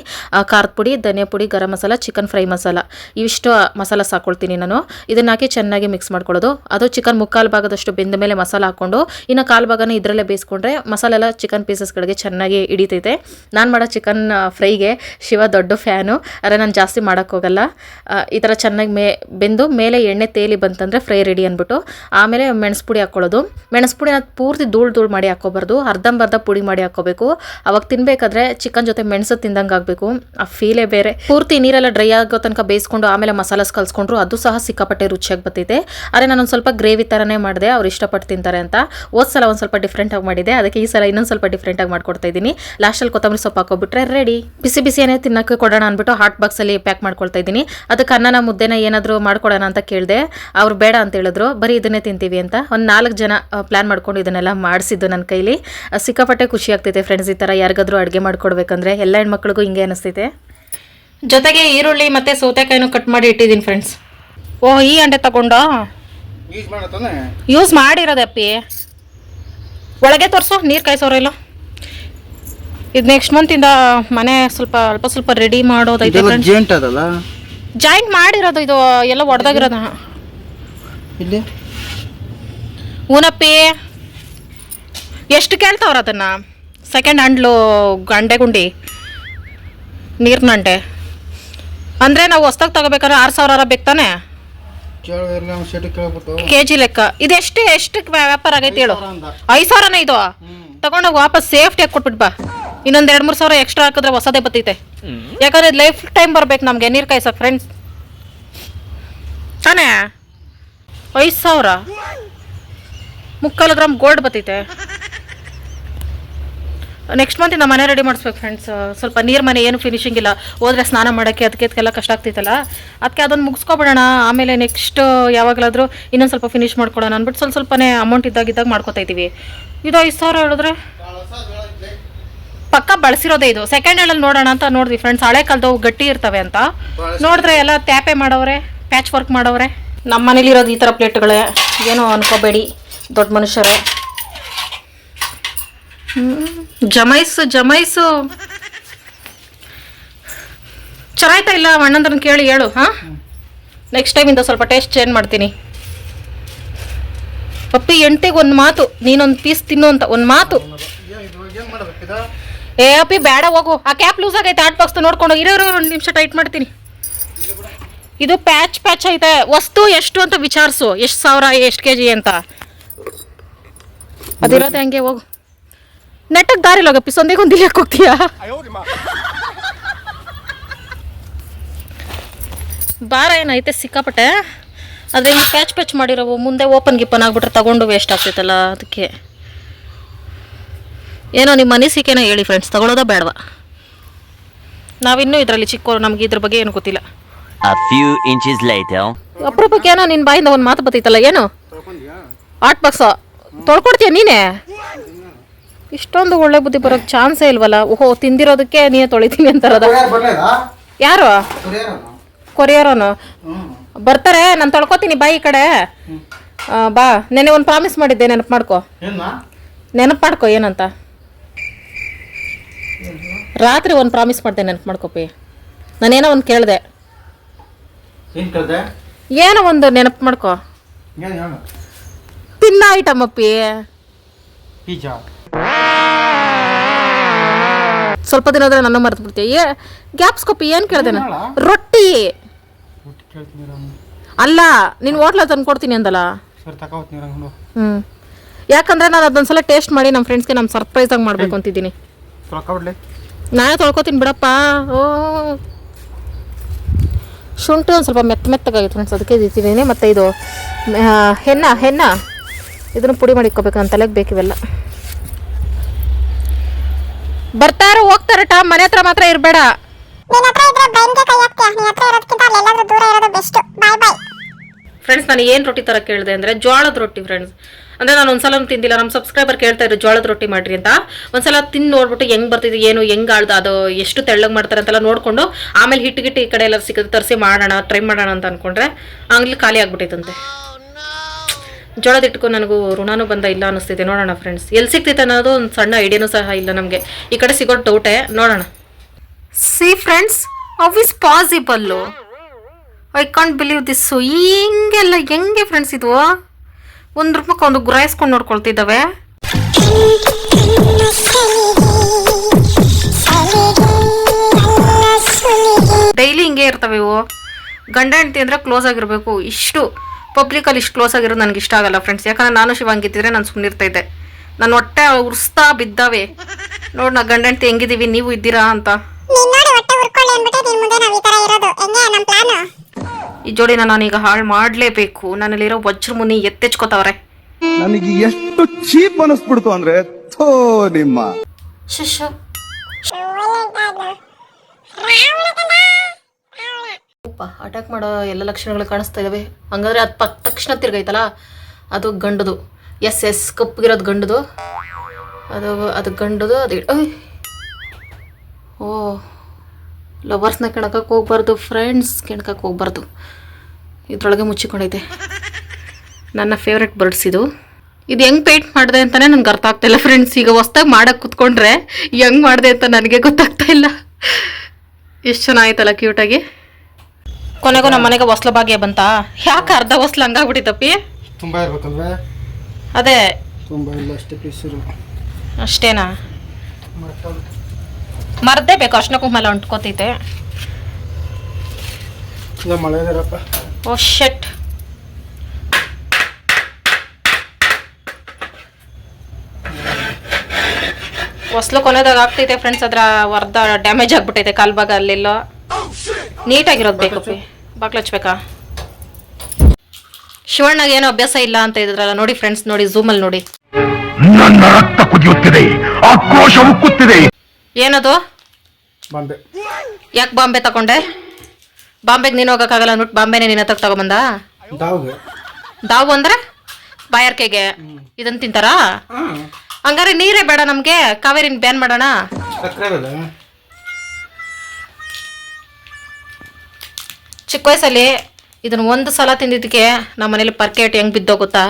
ಖಾರದ ಪುಡಿ, ಧನಿಯಾ ಪುಡಿ, ಗರಂ ಮಸಾಲ, ಚಿಕನ್ ಫ್ರೈ ಮಸಾಲ. ಇವಿಷ್ಟು ಮಸಾಲ ಸಾಕೊಳ್ತೀನಿ ನಾನು. ಇದನ್ನ ಹಾಕಿ ಚೆನ್ನಾಗಿ ಮಿಕ್ಸ್ ಮಾಡ್ಕೊಳ್ಳೋದು. ಅದು ಚಿಕನ್ ಮುಕ್ಕಾಲು ಭಾಗದಷ್ಟು ಬೆಂದ ಮೇಲೆ ಮಸಾಲ ಹಾಕ್ಕೊಂಡು, ಇನ್ನು ಕಾಲು ಭಾಗನ ಇದರಲ್ಲೇ ಬೇಯಿಸ್ಕೊಂಡ್ರೆ ಮಸಾಲೆಲ್ಲ ಚಿಕನ್ ಪೀಸಸ್ಗಳಿಗೆ ಚೆನ್ನಾಗಿ ಹಿಡಿತೈತೆ. ನಾನು ಮಾಡೋ ಚಿಕನ್ ಫ್ರೈಗೆ ಶಿವ ದೊಡ್ಡ ಫ್ಯಾನು ಆದರೆ ನಾನು ಜಾಸ್ತಿ ಮಾಡೋಕ್ಕೋಗಲ್ಲ ಈ ಥರ ಚೆನ್ನಾಗಿ ಮೇ, ಬೆಂದು ಮೇಲೆ ಎಣ್ಣೆ ತೇಲಿ ಬಂತಂದರೆ ಫ್ರೈ ರೆಡಿ ಅಂದ್ಬಿಟ್ಟು, ಆಮೇಲೆ ಮೆಣಸು ಪುಡಿ ಹಾಕ್ಕೊಳ್ಳೋದು ಮೆಣಸು ಪುಡಿನ ಪೂರ್ತಿ ಧೂಳು ಧೂಳು ಮಾಡಿ ಹಾಕ್ಕೋಬಾರ್ದು ಅರ್ಧಂಬರ್ಧ ಪುಡಿ ಮಾಡಿ ಹಾಕ್ಕೋಬೇಕು ಅವಾಗ ತಿನ್ಬೇಕಾದ್ರೆ ಚಿಕನ್ ಜೊತೆ ಮೆಣಸು ತಿಂದಂಗೆ ಆಗಬೇಕು. ಆ ಫೀಲೇ ಬೇರೆ. ಪೂರ್ತಿ ನೀರೆಲ್ಲ ಡ್ರೈ ಆಗೋ ತನಕ ಬೇಯಿಸ್ಕೊಂಡು ಆಮೇಲೆ ಮಸಾಲಸ್ ಕಲ್ಸ್ಕೊಂಡ್ರು ಅದು ಸಹ ಸಿಕ್ಕಾಪಟ್ಟೆ ರುಚಿಯಾಗಿ ಬರ್ತೈತೆ. ಆದರೆ ನಾನು ಒಂದು ಸ್ವಲ್ಪ ಗ್ರೇವಿ ಥರನೇ ಮಾಡಿದೆ, ಅವ್ರು ಇಷ್ಟಪಟ್ಟು ತಿಂತಾರೆ ಅಂತ. ಹೋದ ಸಲ ಒಂದು ಸ್ವಲ್ಪ ಡಿಫ್ರೆಂಟಾಗಿ ಮಾಡಿದೆ. ಅದಕ್ಕೆ ಈ ಸಲ ಇನ್ನೊಂದು ಸ್ವಲ್ಪ ಡಿಫ್ರೆಂಟಾಗಿ ಮಾಡ್ಕೊಡ್ತಾ ಇದ್ದೀನಿ. ಲಾಸ್ಟಲ್ಲಿ ಕೊತ್ತಂಬರಿ ಸೊಪ್ಪು ಹಾಕೋಬಿಟ್ರೆ ರೆಡಿ ಬಿಸಿ ಬಿಸಿಯೇ ತಿನ್ನಕ್ಕೆ ಕೊಡೋಣ ಅಂದ್ಬಿಟ್ಟು ಹಾಟ್ ಬಾಕ್ಸಲ್ಲಿ ಪ್ಯಾಕ್ ಮಾಡ್ಕೊಳ್ತಾ ಇದ್ದೀನಿ. ಅದಕ್ಕೆ ಅನ್ನನ ಮುದ್ದೆನ ಏನಾದರೂ ಮಾಡ್ಕೊಡೋಣ ಅಂತ ಕೇಳಿದೆ ಅವ್ರು ಬೇಡ ಅಂತ ಹೇಳಿದ್ರು. ಬರೀ ಇದನ್ನೇ ತಿಂತೀವಿ ಅಂತ. ಒಂದು ನಾಲ್ಕು ಜನ ಪ್ಲ್ಯಾನ್ ಮಾಡ್ಕೊಂಡು ಇದನ್ನೆಲ್ಲ ಮಾಡಿಸಿದ್ದು ನನ್ನ ಕೈಲಿ. ಸಿಕ್ಕಾಪಟ್ಟೆ ಖುಷಿ ಆಗ್ತೈತೆ ಫ್ರೆಂಡ್ಸ್ ಈ ಥರ ಯಾರಿಗಾದ್ರೂ ಅಡುಗೆ ಮಾಡ್ಕೊಡ್ಬೇಕಂದ್ರೆ. ಎಲ್ಲ ಹೆಣ್ಮಕ್ಳಿಗೂ ಹಿಂಗೆ ಅನಿಸ್ತೈತೆ ಜೊತೆಗೆ ಈರುಳ್ಳಿ ಮತ್ತು ಸೌತೆಕಾಯಿನೂ ಕಟ್ ಮಾಡಿ ಇಟ್ಟಿದ್ದೀನಿ ಫ್ರೆಂಡ್ಸ್ ಓ ಈ ಅಂಡೆ ತಗೊಂಡು? ಯೂಸ್ ಮಾಡಿರೋದಪ್ಪಿ ಒಳಗೆ ತೋರಿಸು ನೀರು ಕಾಯಿಸೋರ ಇಲ್ಲ ಇದು ನೆಕ್ಸ್ಟ್ ಮಂತಿಂದ ಮನೆ ಸ್ವಲ್ಪ ಅಲ್ಪ ಸ್ವಲ್ಪ ರೆಡಿ ಮಾಡೋದೈತೆ ಫ್ರೆಂಡ್ಸ್ ಜೇಂಟ್ ಅದಲ್ಲ? ಜಾಯಿಂಟ್ ಮಾಡಿರೋದು ಇದು ಎಲ್ಲ ಒಡೆದಾಗಿರೋದು. ಇಲ್ಲಿ ಊನಪ್ಪಿ ಎಷ್ಟು ಕೇಳ್ತಾವ್ರ ಅದನ್ನ? ಸೆಕೆಂಡ್ ಹ್ಯಾಂಡ್ಲು ಗಂಡೆ ಗುಂಡಿ ನೀರಿನಂಡೆ ಅಂದರೆ ನಾವು ಹೊಸ್ದಾಗಿ ತಗೋಬೇಕಾದ್ರೆ ಆರು ಸಾವಿರ ಬೇಕು ತಾನೆ? ಕೆ ಜಿ ಲೆಕ್ಕ. ಇದೆಷ್ಟು ಎಷ್ಟು ವ್ಯಾಪಾರ ಆಗೈತೆ ಹೇಳು. ಐದು ಸಾವಿರನೇ ಇದು? ತಗೊಂಡೋಗಿ ವಾಪಸ್ ಸೇಫ್ಟಿಯಾಗಿ ಕೊಟ್ಬಿಟ್ಟು ಬಾ. ಇನ್ನೊಂದು ಎರಡು ಮೂರು ಸಾವಿರ ಎಕ್ಸ್ಟ್ರಾ ಹಾಕಿದ್ರೆ ಹೊಸದೇ ಬತ್ತೈತೆ ಯಾಕಂದ್ರೆ ಲೈಫ್ ಟೈಮ್ ಬರ್ಬೇಕು ನಮ್ಗೆ ನೀರ್ ಕಾಯ್ಸಕ್ ಫ್ರೆಂಡ್ಸ್ ತಾನೇ? ಐದು ಸಾವಿರ? ಮುಕ್ಕಾಲು ಗ್ರಾಮ್ ಗೋಲ್ಡ್ ಬತ್ತೈತೆ ನೆಕ್ಸ್ಟ್ ಮಂತ್ ನಮ್ಮ ಮನೆ ರೆಡಿ ಮಾಡಿಸ್ಬೇಕು ಫ್ರೆಂಡ್ಸ್ ಸ್ವಲ್ಪ ನೀರು ಮನೆ ಏನು ಫಿನಿಶಿಂಗ್ ಇಲ್ಲ. ಹೋದ್ರೆ ಸ್ನಾನ ಮಾಡೋಕ್ಕೆ ಅದಕ್ಕೆ ಅದಕ್ಕೆಲ್ಲ ಕಷ್ಟ ಆಗ್ತೈತಲ್ಲ. ಅದಕ್ಕೆ ಅದನ್ನು ಮುಗಿಸ್ಕೊಬಿಡೋಣ. ಆಮೇಲೆ ನೆಕ್ಸ್ಟ್ ಯಾವಾಗಲಾದರೂ ಇನ್ನೊಂದು ಸ್ವಲ್ಪ ಫಿನಿಶ್ ಮಾಡ್ಕೊಡೋಣ ಅಂದ್ಬಿಟ್ಟು ಸ್ವಲ್ಪ ಸ್ವಲ್ಪನೇ ಅಮೌಂಟ್ ಇದ್ದಾಗ ಇದ್ದಾಗ ಮಾಡ್ಕೊತಾ ಇದ್ದೀವಿ. ಇದು ಐದು ಸಾವಿರ ಹೇಳಿದ್ರೆ? ಪಕ್ಕ ಬಳಸಿರೋದೇ ಇದು. ಸೆಕೆಂಡ್ ಹ್ಯಾಂಡಲ್ಲಿ ನೋಡೋಣ ಅಂತ ನೋಡಿದ್ವಿ ಫ್ರೆಂಡ್ಸ್ ಹಳೆ ಕಾಲದವು ಗಟ್ಟಿ ಇರ್ತವೆ ಅಂತ. ನೋಡಿದ್ರೆ ಎಲ್ಲ ತ್ಯಾಪೆ ಮಾಡೋರೆ ಪ್ಯಾಚ್ ವರ್ಕ್ ಮಾಡೋರೆ. ನಮ್ಮ ಮನೇಲಿ ಇರೋದು ಈ ಥರ ಪ್ಲೇಟ್ಗಳೇ. ಏನೋ ಅನ್ಕೋಬೇಡಿ ದೊಡ್ಡ ಮನುಷ್ಯರೇ. ಜಮೈಸು ಜಮೈಸು. ಚೆನ್ನಾಯ್ತಾ ಇಲ್ಲ? ಅಣ್ಣಂದ್ರನ್ನ ಕೇಳಿ ಹೇಳು ಹಾಂ? ನೆಕ್ಸ್ಟ್ ಟೈಮಿಂದ ಸ್ವಲ್ಪ ಟೇಸ್ಟ್ ಚೇಂಜ್ ಮಾಡ್ತೀನಿ. ಪಪ್ಪಿ ಎಂಟಿಗೆ ಒಂದು ಮಾತು. ನೀನೊಂದು ಪೀಸ್ ತಿನ್ನು ಅಂತ. ಒಂದು ಮಾತು. ಏ, ಅಪ್ಪಿ, ಬೇಡ, ಹೋಗು. ಆ ಕ್ಯಾಪ್ ಲೂಸ್ ಆಗೈತೆ ಆಟ್ ಬಾಕ್ಸ್ ನೋಡ್ಕೊಂಡು ಇರೋ ಇರೋ, ಒಂದು ನಿಮಿಷ ಟೈಟ್ ಮಾಡ್ತೀನಿ. ಇದು ಪ್ಯಾಚ್ ಪ್ಯಾಚ್ ಐತೆ. ವಸ್ತು ಎಷ್ಟು ಅಂತ ವಿಚಾರಿಸು. ಎಷ್ಟು ಸಾವಿರ, ಎಷ್ಟು ಕೆ ಜಿ ಅಂತ. ಅದಿರೋದೆ ಹಂಗೆ, ಹೋಗು. ನೆಟ್ಟಗೆ ದಾರಿ ಸೊಂದಿಗೆ ಒಂದು ಇಲ್ಲಕ್ಕೆ ಹೋಗ್ತೀಯಾ? ಭಾರ ಏನೈತೆ? ಸಿಕ್ಕಾಪಟ್ಟೆ. ಆದರೆ ಪ್ಯಾಚ್ ಪ್ಯಾಚ್ ಮಾಡಿರೋವು ಮುಂದೆ ಓಪನ್ ಗಿಪನ್ ಆಗ್ಬಿಟ್ರೆ ತಗೊಂಡು ವೇಸ್ಟ್ ಆಗ್ತೈತಲ್ಲ, ಅದಕ್ಕೆ. ಏನೋ ನಿಮ್ಮ ಅನಿಸಿಕೆನ ಹೇಳಿ ಫ್ರೆಂಡ್ಸ್ ತಗೊಳ್ಳೋದ ಬೇಡವಾ? ನಾವಿನ್ನೂ ಇದರಲ್ಲಿ ಚಿಕ್ಕವರು ನಮ್ಗೆ ಇದ್ರ ಬಗ್ಗೆ ಏನು ಗೊತ್ತಿಲ್ಲ. A few inches later. ಅಪರೂಪಕ್ಕೆ ಏನೋ ನಿನ್ನ ಬಾಯಿಂದ ಒಂದು ಮಾತು ಬತ್ತೈತಲ್ಲ ಏನು? ಆಟ್ ಬಾಕ್ಸ ತೊಳ್ಕೊಡ್ತೀಯ ನೀನೇ? ಇಷ್ಟೊಂದು ಒಳ್ಳೆ ಬುದ್ಧಿ ಬರೋಕ್ಕೆ ಚಾನ್ಸೇ ಇಲ್ವಲ್ಲ? ಓಹೋ ತಿಂದಿರೋದಕ್ಕೆ ನೀನೇ ತೊಳಿತೀನಿ ಅಂತಾರದ. ಯಾರು? ಯಾರು ಕುರಿಯರನು ಬರ್ತಾರೆ ನಾನು ತೊಳ್ಕೊತೀನಿ ಬಾಯಿ ಈ ಕಡೆ. ಆ, ಬಾ ನೆನೆ ಒಂದು ಪ್ರಾಮಿಸ್ ಮಾಡಿದ್ದೆ ನೆನಪು ಮಾಡ್ಕೊ. ನೆನಪು ಮಾಡ್ಕೊ ಏನಂತ? ರಾತ್ರಿ ಒಂದು ಪ್ರಾಮಿಸ್ ಮಾಡ್ದೆ ನೆನಪು ಮಾಡ್ಕೊಪಿ ನಾನೇನೋ ಒಂದು ಕೇಳಿದೆ. ಏನು ಒಂದು ನೆನಪು ಮಾಡ್ಕೊ. ತಿನ್ನ ಐಟಮ್ ಅಪ್ಪಿ. ಪಿಜ್ಜಾ ಸ್ವಲ್ಪ ದಿನ ಆದ್ರೆ ನನ್ನ ಮರೆತು ಬಿಡ್ತೀಯ. ಏ ಗ್ಯಾಪ್ಸ್ಕೊಪ್ಪಿ ಏನು ಕೇಳಿದೆ ನಾನು? ರೊಟ್ಟಿ. ಅಲ್ಲ ನಿನ್ನ ಹೋಟ್ಲಲ್ಲಿ ತಂದು ಕೊಡ್ತೀನಿ ಅಂದಲ್ಲ? ಹ್ಞೂ ಯಾಕಂದ್ರೆ ನಾನು ಅದೊಂದ್ಸಲ ಟೇಸ್ಟ್ ಮಾಡಿ ನಮ್ಮ ಫ್ರೆಂಡ್ಸ್ಗೆ ನಮ್ಮ ಸರ್ಪ್ರೈಸಾಗಿ ಮಾಡಬೇಕು ಅಂತಿದ್ದೀನಿ. ತೊಳ್ಕೊಬಿಡ್ಲಿ ನಾನೇ ತೊಳ್ಕೊತೀನಿ ಬಿಡಪ್ಪ. ಓ. ಶುಂಠಿ ಒಂದು ಸ್ವಲ್ಪ ಮೆತ್ತ ಮೆತ್ತಗಾಗಿತ್ತು ಫ್ರೆಂಡ್ಸ್ ಅದಕ್ಕೆ ಇದ್ದೀನಿ ಮತ್ತು ಇದು ಹೆನ್ನ ಹೆನ್ನ ಇದನ್ನು ಪುಡಿ ಮಾಡಿ ಇಕ್ಕೋಬೇಕು ನನ್ನ ತಲೆಗೆ ಬೇಕಿವೆಲ್ಲ ಬರ್ತಾರ ಟಾಮ್ ಮನೆ ಹತ್ರ ಮಾತ್ರ ಇರಬೇಡ. ಫ್ರೆಂಡ್ಸ್ ನಾನು ಏನು ರೊಟ್ಟಿ ಥರ ಕೇಳಿದೆ ಅಂದರೆ ಜೋಳದ ರೊಟ್ಟಿ ಫ್ರೆಂಡ್ಸ್ ಅಂದರೆ ನಾನು ಒಂದ್ಸಲ ತಿಂದಿಲ್ಲ. ನಮ್ಮ ಸಬ್ಸ್ಕ್ರೈಬರ್ ಕೇಳ್ತಾ ಇದ್ರು, ಜೋಳದ ರೊಟ್ಟಿ ಮಾಡ್ರಿ ಅಂತ. ಒಂದ್ಸಲ ತಿಂದು ನೋಡ್ಬಿಟ್ಟು ಹೆಂಗ್ ಬರ್ತಿದೆ, ಏನು, ಹೆಂಗ್ ಆಳ್ದ, ಅದು ಎಷ್ಟು ತೆಳ್ಳಗೆ ಮಾಡ್ತಾರೆ ಅಂತೆಲ್ಲ ನೋಡ್ಕೊಂಡು ಆಮೇಲೆ ಹಿಟ್ಟು ಗಿಟ್ಟು ಈ ಕಡೆ ಎಲ್ಲ ಸಿಕ್ಕಿದ್ರೆ ತರಿಸಿ ಮಾಡೋಣ ಟ್ರೈ ಮಾಡೋಣ ಅಂತ ಅನ್ಕೊಂಡ್ರೆ ಆಗ್ಲಿ ಖಾಲಿ ಆಗ್ಬಿಟ್ಟಿತ್ತಂತೆ. ಜೋಳದ ಇಟ್ಕೊಂಡು ನನಗೂ ಋಣಾನು ಬಂದ ಇಲ್ಲ ಅನಿಸ್ತಿದೆ. ನೋಡೋಣ ಫ್ರೆಂಡ್ಸ್ ಎಲ್ಲಿ ಸಿಗ್ತೈತೆ ಅನ್ನೋದು ಒಂದು ಸಣ್ಣ ಐಡಿಯಾನೂ ಸಹ ಇಲ್ಲ ನಮಗೆ. ಈ ಕಡೆ ಸಿಗೋ ಡೌಟೇ ನೋಡೋಣ. See friends how is possible I can't believe this ಹಿಂಗೆಲ್ಲ ಹೆಂಗೆ ಫ್ರೆಂಡ್ಸ್ ಇದು? ಒಂದು ರೂಪಕ್ಕೆ ಒಂದು ಗುರಾಯಿಸ್ಕೊಂಡು ನೋಡ್ಕೊಳ್ತಿದ್ದಾವೆ. ಡೈಲಿ ಹಿಂಗೆ ಇರ್ತವೆ ಇವು. ಗಂಡ ಹೆಂಡತಿ ಅಂದ್ರೆ ಕ್ಲೋಸ್ ಆಗಿರಬೇಕು. ಇಷ್ಟು ಪಬ್ಲಿಕಲ್ಲಿ ಇಷ್ಟು ಕ್ಲೋಸ್ ಆಗಿರೋದು ನನಗೆ ಇಷ್ಟ ಆಗಲ್ಲ ಫ್ರೆಂಡ್ಸ್ ಯಾಕಂದ್ರೆ ನಾನು ಶಿವ ಹಂಗಿದ್ದಿದ್ರೆ ನಾನು ಸುಮ್ಮನಿರ್ತಾ ಇದ್ದೆ. ನನ್ನ ಹೊಟ್ಟೆ ಉರ್ಸ್ತಾ ಬಿದ್ದಾವೆ. ನೋಡಿ ನಾ ಗಂಡ ಹೆಂಡತಿ ಹೆಂಗಿದೀವಿ, ನೀವು ಇದ್ದೀರಾ ಅಂತ. ಈ ಈಗ ಜೋಡಿನ ನಾನೀಗ ಹಾಳು ಮಾಡಲೇಬೇಕು. ನನ್ನಲ್ಲಿರೋ ವಜ್ರ ಮುನಿ ಎತ್ತೆಚ್ಕೋತಾವ್ರೆ. ನನಗೆ ಎಷ್ಟು ಚೀಪ್ ಅನಿಸ್ಬಿಡ್ತು ಅಂದ್ರೆ ಥೋ ನಿಮ್ಮ. ಶಿಶು ಅಟ್ಯಾಕ್ ಮಾಡೋ ಎಲ್ಲ ಲಕ್ಷಣಗಳು ಕಾಣಿಸ್ತಾ ಇದಾವೆ. ಹಂಗಾದ್ರೆ ಅದು ಪಕ್ ತಕ್ಷಣ ತಿರ್ಗೈತಲ್ಲ? ಅದು ಗಂಡದು. S S ಕಪ್ಪಗಿರೋದು ಗಂಡದು. ಅದು ಅದು ಗಂಡದು ಅದು ಓ. ಲವರ್ಸ್ನ ಕೆಣಕಕ್ಕೆ ಹೋಗ್ಬಾರ್ದು ಫ್ರೆಂಡ್ಸ್ ಕೆಣಕಕ್ಕೆ ಹೋಗ್ಬಾರ್ದು. ಇದ್ರೊಳಗೆ ಮುಚ್ಚಿಕೊಂಡೈತೆ ನನ್ನ ಫೇವ್ರೆಟ್ ಬರ್ಡ್ಸ್ ಇದು. ಇದು ಹೆಂಗೆ ಪೇಂಟ್ ಮಾಡಿದೆ ಅಂತಲೇ ನನಗೆ ಅರ್ಥ ಆಗ್ತಾಯಿಲ್ಲ ಇಲ್ಲ ಫ್ರೆಂಡ್ಸ್ ಈಗ ಹೊಸ್ದಾಗಿ ಮಾಡೋಕೆ ಕೂತ್ಕೊಂಡ್ರೆ ಹೆಂಗ್ ಮಾಡಿದೆ ಅಂತ ನನಗೆ ಗೊತ್ತಾಗ್ತಾ ಇಲ್ಲ. ಎಷ್ಟು ಚೆನ್ನಾಗಿತ್ತಲ್ಲ ಕ್ಯೂಟಾಗಿ ಕೊನೆಗೂ ನಮ್ಮ ಮನೆಗೆ ಹೊಸ್ಲ ಭಾಗ್ಯ ಬಂತಾ? ಯಾಕೆ ಅರ್ಧ ಹೊಸ್ಲು ಹಂಗಾಗ್ಬಿಟ್ಟಿತ್ತಪ್ಪಿ ತುಂಬ ಇರ್ಬೇಕಲ್ವೇ? ಅದೇ. ತುಂಬ ಇಲ್ಲ ಅಷ್ಟೇ ಪೀಸ್ ಅಷ್ಟೇನಾ? ಮರ್ದೇ ಬೇಕು ಅರ್ಶನ ಕುಂಕುಮ ಎಲ್ಲ ಅಂಟ್ಕೋತೈತೆ ಓ ಶೆಟ್ ಹೊಸ್ಲು ಕೊನೆದಾಗ ಆಗ್ತೈತೆ ಫ್ರೆಂಡ್ಸ್ ಅದ್ರ ಅರ್ಧ ಡ್ಯಾಮೇಜ್ ಆಗ್ಬಿಟ್ಟೈತೆ ಕಾಲ್ ಭಾಗ ಅಲ್ಲೆಲ್ಲೋ. ನೀಟಾಗಿರೋದು ಬೇಕು ಬಾಕ್ಲು ಹಚ್ಬೇಕಾ ಶಿವಣ್ಣಗೆ ಏನೋ ಅಭ್ಯಾಸ ಇಲ್ಲ ಅಂತ ಇದ್ರಲ್ಲ ನೋಡಿ ಫ್ರೆಂಡ್ಸ್ ನೋಡಿ ಝೂಮಲ್ಲಿ ನೋಡಿ. ನನ್ನ ರಕ್ತ ಕುದಿಯುತ್ತಿದೆ ಆಕ್ರೋಶ ಉಕ್ಕುತ್ತಿದೆ. ಏನದು? ಬಾಂಬೆ. ಯಾಕೆ ಬಾಂಬೆ ತಗೊಂಡೆ ಬಾಂಬೆಗೆ ನೀನು ಹೋಗೋಕ್ಕಾಗಲ್ಲ ಅಂದ್ಬಿಟ್ಟು ಬಾಂಬೆನೇ ನಿನ್ನ ಹತ್ರ ತಗೊಂಬಂದ? ದಾವ್ಗೆ. ದಾವು ಅಂದ್ರೆ? ಬಾಯಾರ್ಕೆಗೆ. ಇದನ್ನ ತಿಂತಾರಾ? ಹಂಗಾರೆ ನೀರೇ ಬೇಡ ನಮ್ಗೆ ಕಾವೇರಿನ ಬ್ಯಾನ್ ಮಾಡೋಣ. ಸಕ್ಕರೆ ಚಿಕ್ಕ ವಯಸ್ಸಲ್ಲಿ ಇದನ್ನ ಒಂದು ಸಲ ತಿಂದಿದ್ದಕ್ಕೆ ನಮ್ಮ ಮನೇಲಿ ಪರ್ಕೆಟ್ ಹೆಂಗ್ ಬಿದ್ದೋಗುತ್ತಾ?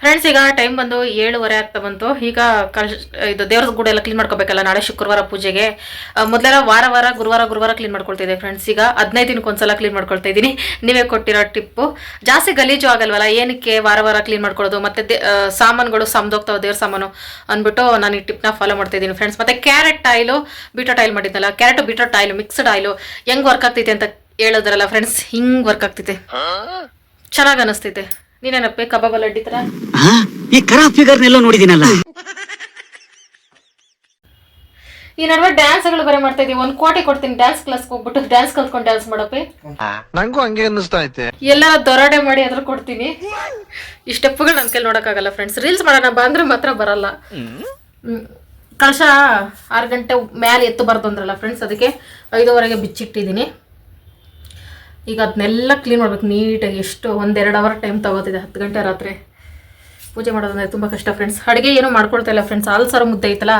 ಫ್ರೆಂಡ್ಸ್ ಈಗ ಟೈಮ್ ಬಂದು ಏಳುವರೆ ಆಗ್ತಾ ಬಂತು. ಈಗ ಕಲ್ ಇದು ದೇವ್ರ ಗುಡಿ ಎಲ್ಲ ಕ್ಲೀನ್ ಮಾಡ್ಕೋಬೇಕಲ್ಲ ನಾಳೆ ಶುಕ್ರವಾರ ಪೂಜೆಗೆ. ಮೊದಲೆಲ್ಲ ವಾರ ವಾರ ಗುರುವಾರ ಗುರುವಾರ ಕ್ಲೀನ್ ಮಾಡ್ಕೊಳ್ತಿದ್ದೆ ಫ್ರೆಂಡ್ಸ್ ಈಗ ಹದಿನೈದು ದಿನಕ್ಕೆ ಒಂದ್ಸಲ ಕ್ಲೀನ್ ಮಾಡ್ಕೊಳ್ತಾ ಇದ್ದೀನಿ. ನೀವೇ ಕೊಟ್ಟಿರೋ ಟಿಪ್ಪು ಜಾಸ್ತಿ ಗಲೀಜು ಆಗಲ್ವಲ್ಲ ಏನಕ್ಕೆ ವಾರ ವಾರ ಕ್ಲೀನ್ ಮಾಡ್ಕೊಳ್ಳೋದು ಮತ್ತೆ ದೇ- ಸಾಮಾನುಗಳು ಸಮದೋಗ್ತಾವೆ ದೇವ್ರ ಸಾಮಾನು. ಅಂದ್ಬಿಟ್ಟು ನಾನು ಈ ಟಿಪ್ನ ಫಾಲೋ ಮಾಡ್ತಾ ಇದ್ದೀನಿ ಫ್ರೆಂಡ್ಸ್ ಮತ್ತೆ ಕ್ಯಾರೆಟ್ ಆಯಿಲು ಬೀಟ್ರೋಟ್ ಆಯಿಲ್ ಮಾಡಿದ್ದಲ್ಲ. Carrot beetroot oil mixed oil ಹೆಂಗೆ ವರ್ಕ್ ಆಗ್ತೈತೆ ಅಂತ ಹೇಳಿದ್ರಲ್ಲ ಫ್ರೆಂಡ್ಸ್ ಹಿಂಗ್ ವರ್ಕ್ ಆಗ್ತೈತೆ. ಚೆನ್ನಾಗಿ ಅನಿಸ್ತೈತೆ. ನೀನೇನಪ್ಪೆ ಕಬಾಬ್ ಲಡ್ಡಿ ತರ ಆ, ಈ ಕರಾ ಫಿಗರ್ನೆಲ್ಲ ನೋಡಿದಿನಲ್ಲ. ಈ ನಡುವೆ ಡ್ಯಾನ್ಸ್ಗಳು ಬೇರೆ ಮಾಡ್ತಾ ಇದೀವಿ. ಒಂದ್ ಕೋಟಿ ಕೊಡ್ತೀನಿ ಡ್ಯಾನ್ಸ್ ಕ್ಲಾಸ್ ಹೋಗ್ಬಿಟ್ಟು ಡ್ಯಾನ್ಸ್ ಕಲ್ತ್ಕೊಂಡು ಡ್ಯಾನ್ಸ್ ಮಾಡಪ್ಪಿ. ನಂಗೂ ಹಂಗೆ ಅನ್ನಿಸ್ತಾ ಐತೆ. ಎಲ್ಲ ದೊರಡೆ ಮಾಡಿ ಅದ್ರ ಕೊಡ್ತೀನಿ. ಈ ಸ್ಟೆಪ್ಗಳು ನನ್ ಕೈಲಿ ನೋಡಕ್ಕಾಗಲ್ಲ ಫ್ರೆಂಡ್ಸ್ ರೀಲ್ಸ್ ಮಾಡೋಣ ಬಂದ್ರೆ ಮಾತ್ರ ಬರಲ್ಲ. ಹ್ಮ್. ಕಳಶ ಆರು ಗಂಟೆ ಮೇಲೆ ಎತ್ತು ಅಂದ್ರಲ್ಲ ಫ್ರೆಂಡ್ಸ್ ಅದಕ್ಕೆ ಐದುವರೆಗೆ ಬಿಚ್ಚಿಟ್ಟಿದ್ದೀನಿ ಈಗ ಅದನ್ನೆಲ್ಲ ಕ್ಲೀನ್ ಮಾಡ್ಬೇಕು, ನೀಟಾಗಿ ಎಷ್ಟು ಒಂದೆರಡು ಅವರ್ ಟೈಮ್ ತಗೋತಿದೆ, ಹತ್ತು ಗಂಟೆ ರಾತ್ರಿ. ಪೂಜೆ ಮಾಡೋದಂದ್ರೆ ತುಂಬ ಕಷ್ಟ ಫ್ರೆಂಡ್ಸ್ ಅಡುಗೆ ಏನೂ ಮಾಡ್ಕೊಳ್ತಾ ಇಲ್ಲ ಫ್ರೆಂಡ್ಸ್ ಹಾಲು ಸಾರು ಮುದ್ದೆ ಐತಲ್ಲ